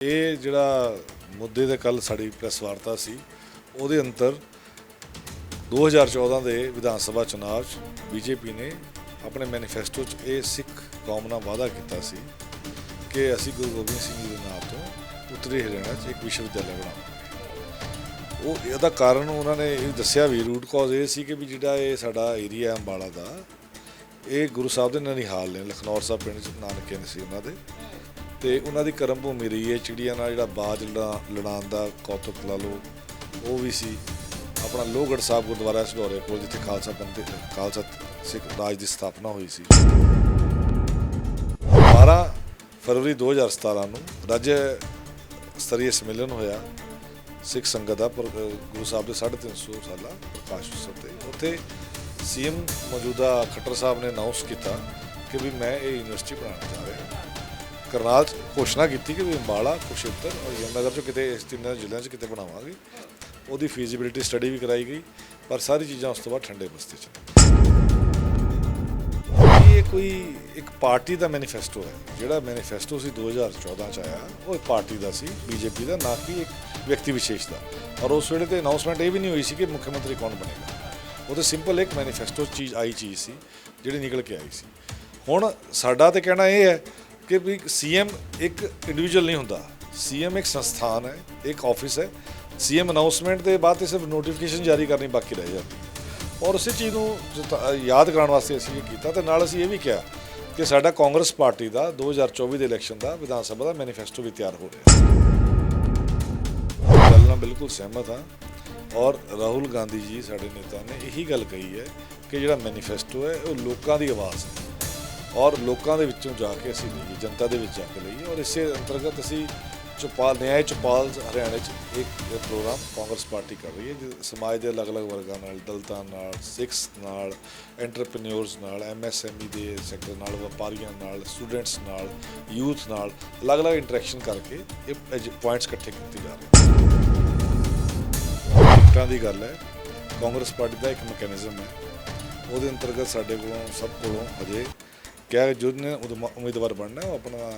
ਇਹ ਜਿਹੜਾ ਮੁੱਦੇ 'ਤੇ ਕੱਲ ਸਾਡੀ ਪ੍ਰੈਸ ਵਾਰਤਾ ਸੀ, ਉਹਦੇ ਅੰਤਰ 2014 ਦੇ ਵਿਧਾਨ ਸਭਾ ਚੁਣਾਵ 'ਚ ਬੀਜੇਪੀ ਨੇ ਆਪਣੇ ਮੈਨੀਫੈਸਟੋ 'ਚ ਇਹ ਸਿੱਖ ਕੌਮ ਨਾਲ ਵਾਅਦਾ ਕੀਤਾ ਸੀ ਕਿ ਅਸੀਂ ਗੁਰੂ ਗੋਬਿੰਦ ਸਿੰਘ ਜੀ ਦੇ ਨਾਮ ਤੋਂ ਉੱਤਰੀ ਹਰਿਆਣਾ 'ਚ ਇੱਕ ਵਿਸ਼ਵ ਵਿਦਿਆਲਾ ਬਣਾਵਾਂਗੇ। ਉਹ ਇਹਦਾ ਕਾਰਨ ਉਹਨਾਂ ਨੇ ਇਹ ਦੱਸਿਆ ਵੀ ਰੂਟ ਕਾਜ਼ ਇਹ ਸੀ ਕਿ ਵੀ ਜਿਹੜਾ ਇਹ ਸਾਡਾ ਏਰੀਆ ਅੰਬਾਲਾ ਦਾ, ਇਹ ਗੁਰੂ ਸਾਹਿਬ ਦੇ ਨਨਿਹਾਲ ਨੇ, ਲਖਨੌਰ ਸਾਹਿਬ ਪਿੰਡ 'ਚ, ਨਾਨਕੇ ਨੇ ਸੀ ਉਹਨਾਂ ਦੇ। ਤੇ ਉਹਨਾਂ ਦੀ ਕਰਮ ਭੂਮੀ ਰਹੀ ਹੈ। ਚਿੜੀਆਂ ਨਾਲ ਜਿਹੜਾ ਬਾਜ ਲੜਾ- ਲੜਾਉਣ ਦਾ ਕੌਤਕ ਲਾ ਲਓ, ਉਹ ਵੀ ਸੀ। ਆਪਣਾ ਲੋਹਗੜ੍ਹ ਸਾਹਿਬ ਗੁਰਦੁਆਰਾ ਸਡੋਰੇ ਕੋਲ, ਜਿੱਥੇ ਖਾਲਸਾ ਪੰਥ ਖਾਲਸਾ ਸਿੱਖ ਰਾਜ ਦੀ ਸਥਾਪਨਾ ਹੋਈ ਸੀ। 12 ਫਰਵਰੀ 2017 ਨੂੰ ਰਾਜ ਸਤਰੀ ਸੰਮੇਲਨ ਹੋਇਆ। ਸਿੱਖ ਸੰਗਤ ਦਾ ਪਰ- ਗੁਰੂ ਸਾਹਿਬ ਦੇ 350 ਸਾਲਾ ਪ੍ਰਕਾਸ਼ ਉਤਸਵ ਤੇ। ਉੱਥੇ ਸੀਐਮ ਮੌਜੂਦਾ ਖੱਟਰ ਸਾਹਿਬ ਨੇ ਅਨਾਉਂਸ ਕੀਤਾ ਕਿ ਵੀ ਮੈਂ ਇਹ ਯੂਨੀਵਰਸਿਟੀ ਬਣਾਉਣਾ ਚਾਹ ਰਿਹਾ। ਕਰਨਾਲ 'ਚ ਘੋਸ਼ਣਾ ਕੀਤੀ ਕਿ ਵੀ ਅੰਬਾਲਾ ਕੁਸ਼ੇਤਰ ਔਰ ਯਮਨਗਰ ਚੋਂ ਕਿਤੇ ਇਸ ਤਿੰਨਾਂ ਜ਼ਿਲ੍ਹਿਆਂ 'ਚ ਕਿਤੇ ਬਣਾਵਾਂਗੇ। ਉਹਦੀ ਫੀਜ਼ੀਬਿਲਿਟੀ ਸਟੱਡੀ ਵੀ ਕਰਾਈ ਗਈ, ਪਰ ਸਾਰੀ ਚੀਜ਼ਾਂ ਉਸ ਤੋਂ ਬਾਅਦ ਠੰਡੇ ਬਸਤੇ 'ਚ ਇਹ ਕੋਈ ਇੱਕ ਪਾਰਟੀ ਦਾ ਮੈਨੀਫੈਸਟੋ ਹੈ। ਜਿਹੜਾ ਮੈਨੀਫੈਸਟੋ ਸੀ 2014 ਚ ਆਇਆ, ਉਹ ਇੱਕ ਪਾਰਟੀ ਦਾ ਸੀ ਬੀਜੇਪੀ ਦਾ, ਨਾ ਕਿ ਇੱਕ ਵਿਅਕਤੀ ਵਿਸ਼ੇਸ਼ ਦਾ। ਔਰ ਉਸ ਵੇਲੇ ਤੇ ਅਨਾਉਂਸਮੈਂਟ ਇਹ ਵੀ ਨਹੀਂ ਹੋਈ ਸੀ ਕਿ ਮੁੱਖ ਮੰਤਰੀ ਕੌਣ ਬਣੇਗਾ। ਉਹ ਤਾਂ ਸਿੰਪਲ ਇੱਕ ਮੈਨੀਫੈਸਟੋ ਚੀਜ਼, ਆਈ ਚੀਜ਼ ਸੀ, ਜਿਹੜੀ ਨਿਕਲ ਕੇ ਆਈ ਸੀ। ਹੁਣ ਸਾਡਾ ਤੇ ਕਹਿਣਾ ਇਹ ਹੈ ਕਿ ਵੀ ਸੀਐਮ ਇੱਕ ਇੰਡੀਵਿਜੂਅਲ ਨਹੀਂ ਹੁੰਦਾ। ਸੀਐਮ ਇੱਕ ਸੰਸਥਾਨ ਹੈ, ਇੱਕ ਆਫਿਸ ਹੈ। ਸੀਐਮ ਅਨਾਉਂਸਮੈਂਟ ਦੇ ਬਾਅਦ ਤੇ ਸਿਰਫ ਨੋਟੀਫਿਕੇਸ਼ਨ ਜਾਰੀ ਕਰਨੀ ਬਾਕੀ ਰਹਿ ਜਾਂਦੀ ਔਰ ਉਸੇ ਚੀਜ਼ ਨੂੰ ਜਤਾ- ਯਾਦ ਕਰਾਉਣ ਵਾਸਤੇ ਅਸੀਂ ਇਹ ਕੀਤਾ ਤੇ ਨਾਲ ਅਸੀਂ ਇਹ ਵੀ ਕਿਹਾ ਕਿ ਸਾਡਾ ਕਾਂਗਰਸ ਪਾਰਟੀ ਦਾ 2024 ਦੇ ਇਲੈਕਸ਼ਨ ਦਾ, ਵਿਧਾਨ ਸਭਾ ਦਾ ਮੈਨੀਫੈਸਟੋ ਵੀ ਤਿਆਰ ਹੋ ਰਿਹਾ ਹੈ। ਗੱਲ ਨਾਲ ਬਿਲਕੁਲ ਸਹਿਮਤ ਹਾਂ। ਔਰ ਰਾਹੁਲ ਗਾਂਧੀ ਜੀ, ਸਾਡੇ ਨੇਤਾ ਨੇ ਇਹੀ ਗੱਲ ਕਹੀ ਹੈ ਕਿ ਜਿਹੜਾ ਮੈਨੀਫੈਸਟੋ ਹੈ, ਉਹ ਲੋਕਾਂ ਦੀ ਆਵਾਜ਼ ਹੈ। ਔਰ ਲੋਕਾਂ ਦੇ ਵਿੱਚੋਂ ਜਾ ਕੇ ਅਸੀਂ ਲਈਏ, ਜਨਤਾ ਦੇ ਵਿੱਚ ਜਾ ਕੇ ਲਈਏ ਔਰ ਇਸੇ ਅੰਤਰਗਤ ਅਸੀਂ ਚੌਪਾਲ ਨਿਆਂ ਚੌਪਾਲ, ਹਰਿਆਣੇ 'ਚ ਇੱਕ ਇਹ ਪ੍ਰੋਗਰਾਮ ਕਾਂਗਰਸ ਪਾਰਟੀ ਕਰ ਰਹੀ ਹੈ ਜਿ ਸਮਾਜ ਦੇ ਅਲੱਗ-ਅਲੱਗ ਵਰਗਾਂ ਨਾਲ, ਦਲਤਾਂ ਨਾਲ, ਸਿੱਖਸ ਨਾਲ, ਐਂਟਰਪ੍ਰੀਨਿਓਰਸ ਨਾਲ ਐਮਐਸਐਮਈ ਦੇ ਸੈਕਟਰ ਨਾਲ, ਵਪਾਰੀਆਂ ਨਾਲ, ਸਟੂਡੈਂਟਸ ਨਾਲ, ਯੂਥ ਨਾਲ, ਅਲੱਗ-ਅਲੱਗ ਇੰਟਰੈਕਸ਼ਨ ਕਰਕੇ ਇਹ ਪੁਆਇੰਟਸ ਇਕੱਠੇ ਕੀਤੇ ਜਾ ਰਹੇ ਹਨ ਟਿਕਟਾਂ ਦੀ ਗੱਲ ਹੈ, ਕਾਂਗਰਸ ਪਾਰਟੀ ਦਾ ਇੱਕ ਮੈਕੈਨਿਜ਼ਮ ਹੈ, ਉਹਦੇ ਅੰਤਰਗਤ ਸਾਡੇ ਕੋਲੋਂ, ਸਭ ਕੋਲੋਂ ਹਜੇ ਕਿਹਾ ਜਿਹਨੇ ਉਮੀਦਵਾਰ ਬਣਨਾ ਉਹ ਆਪਣਾ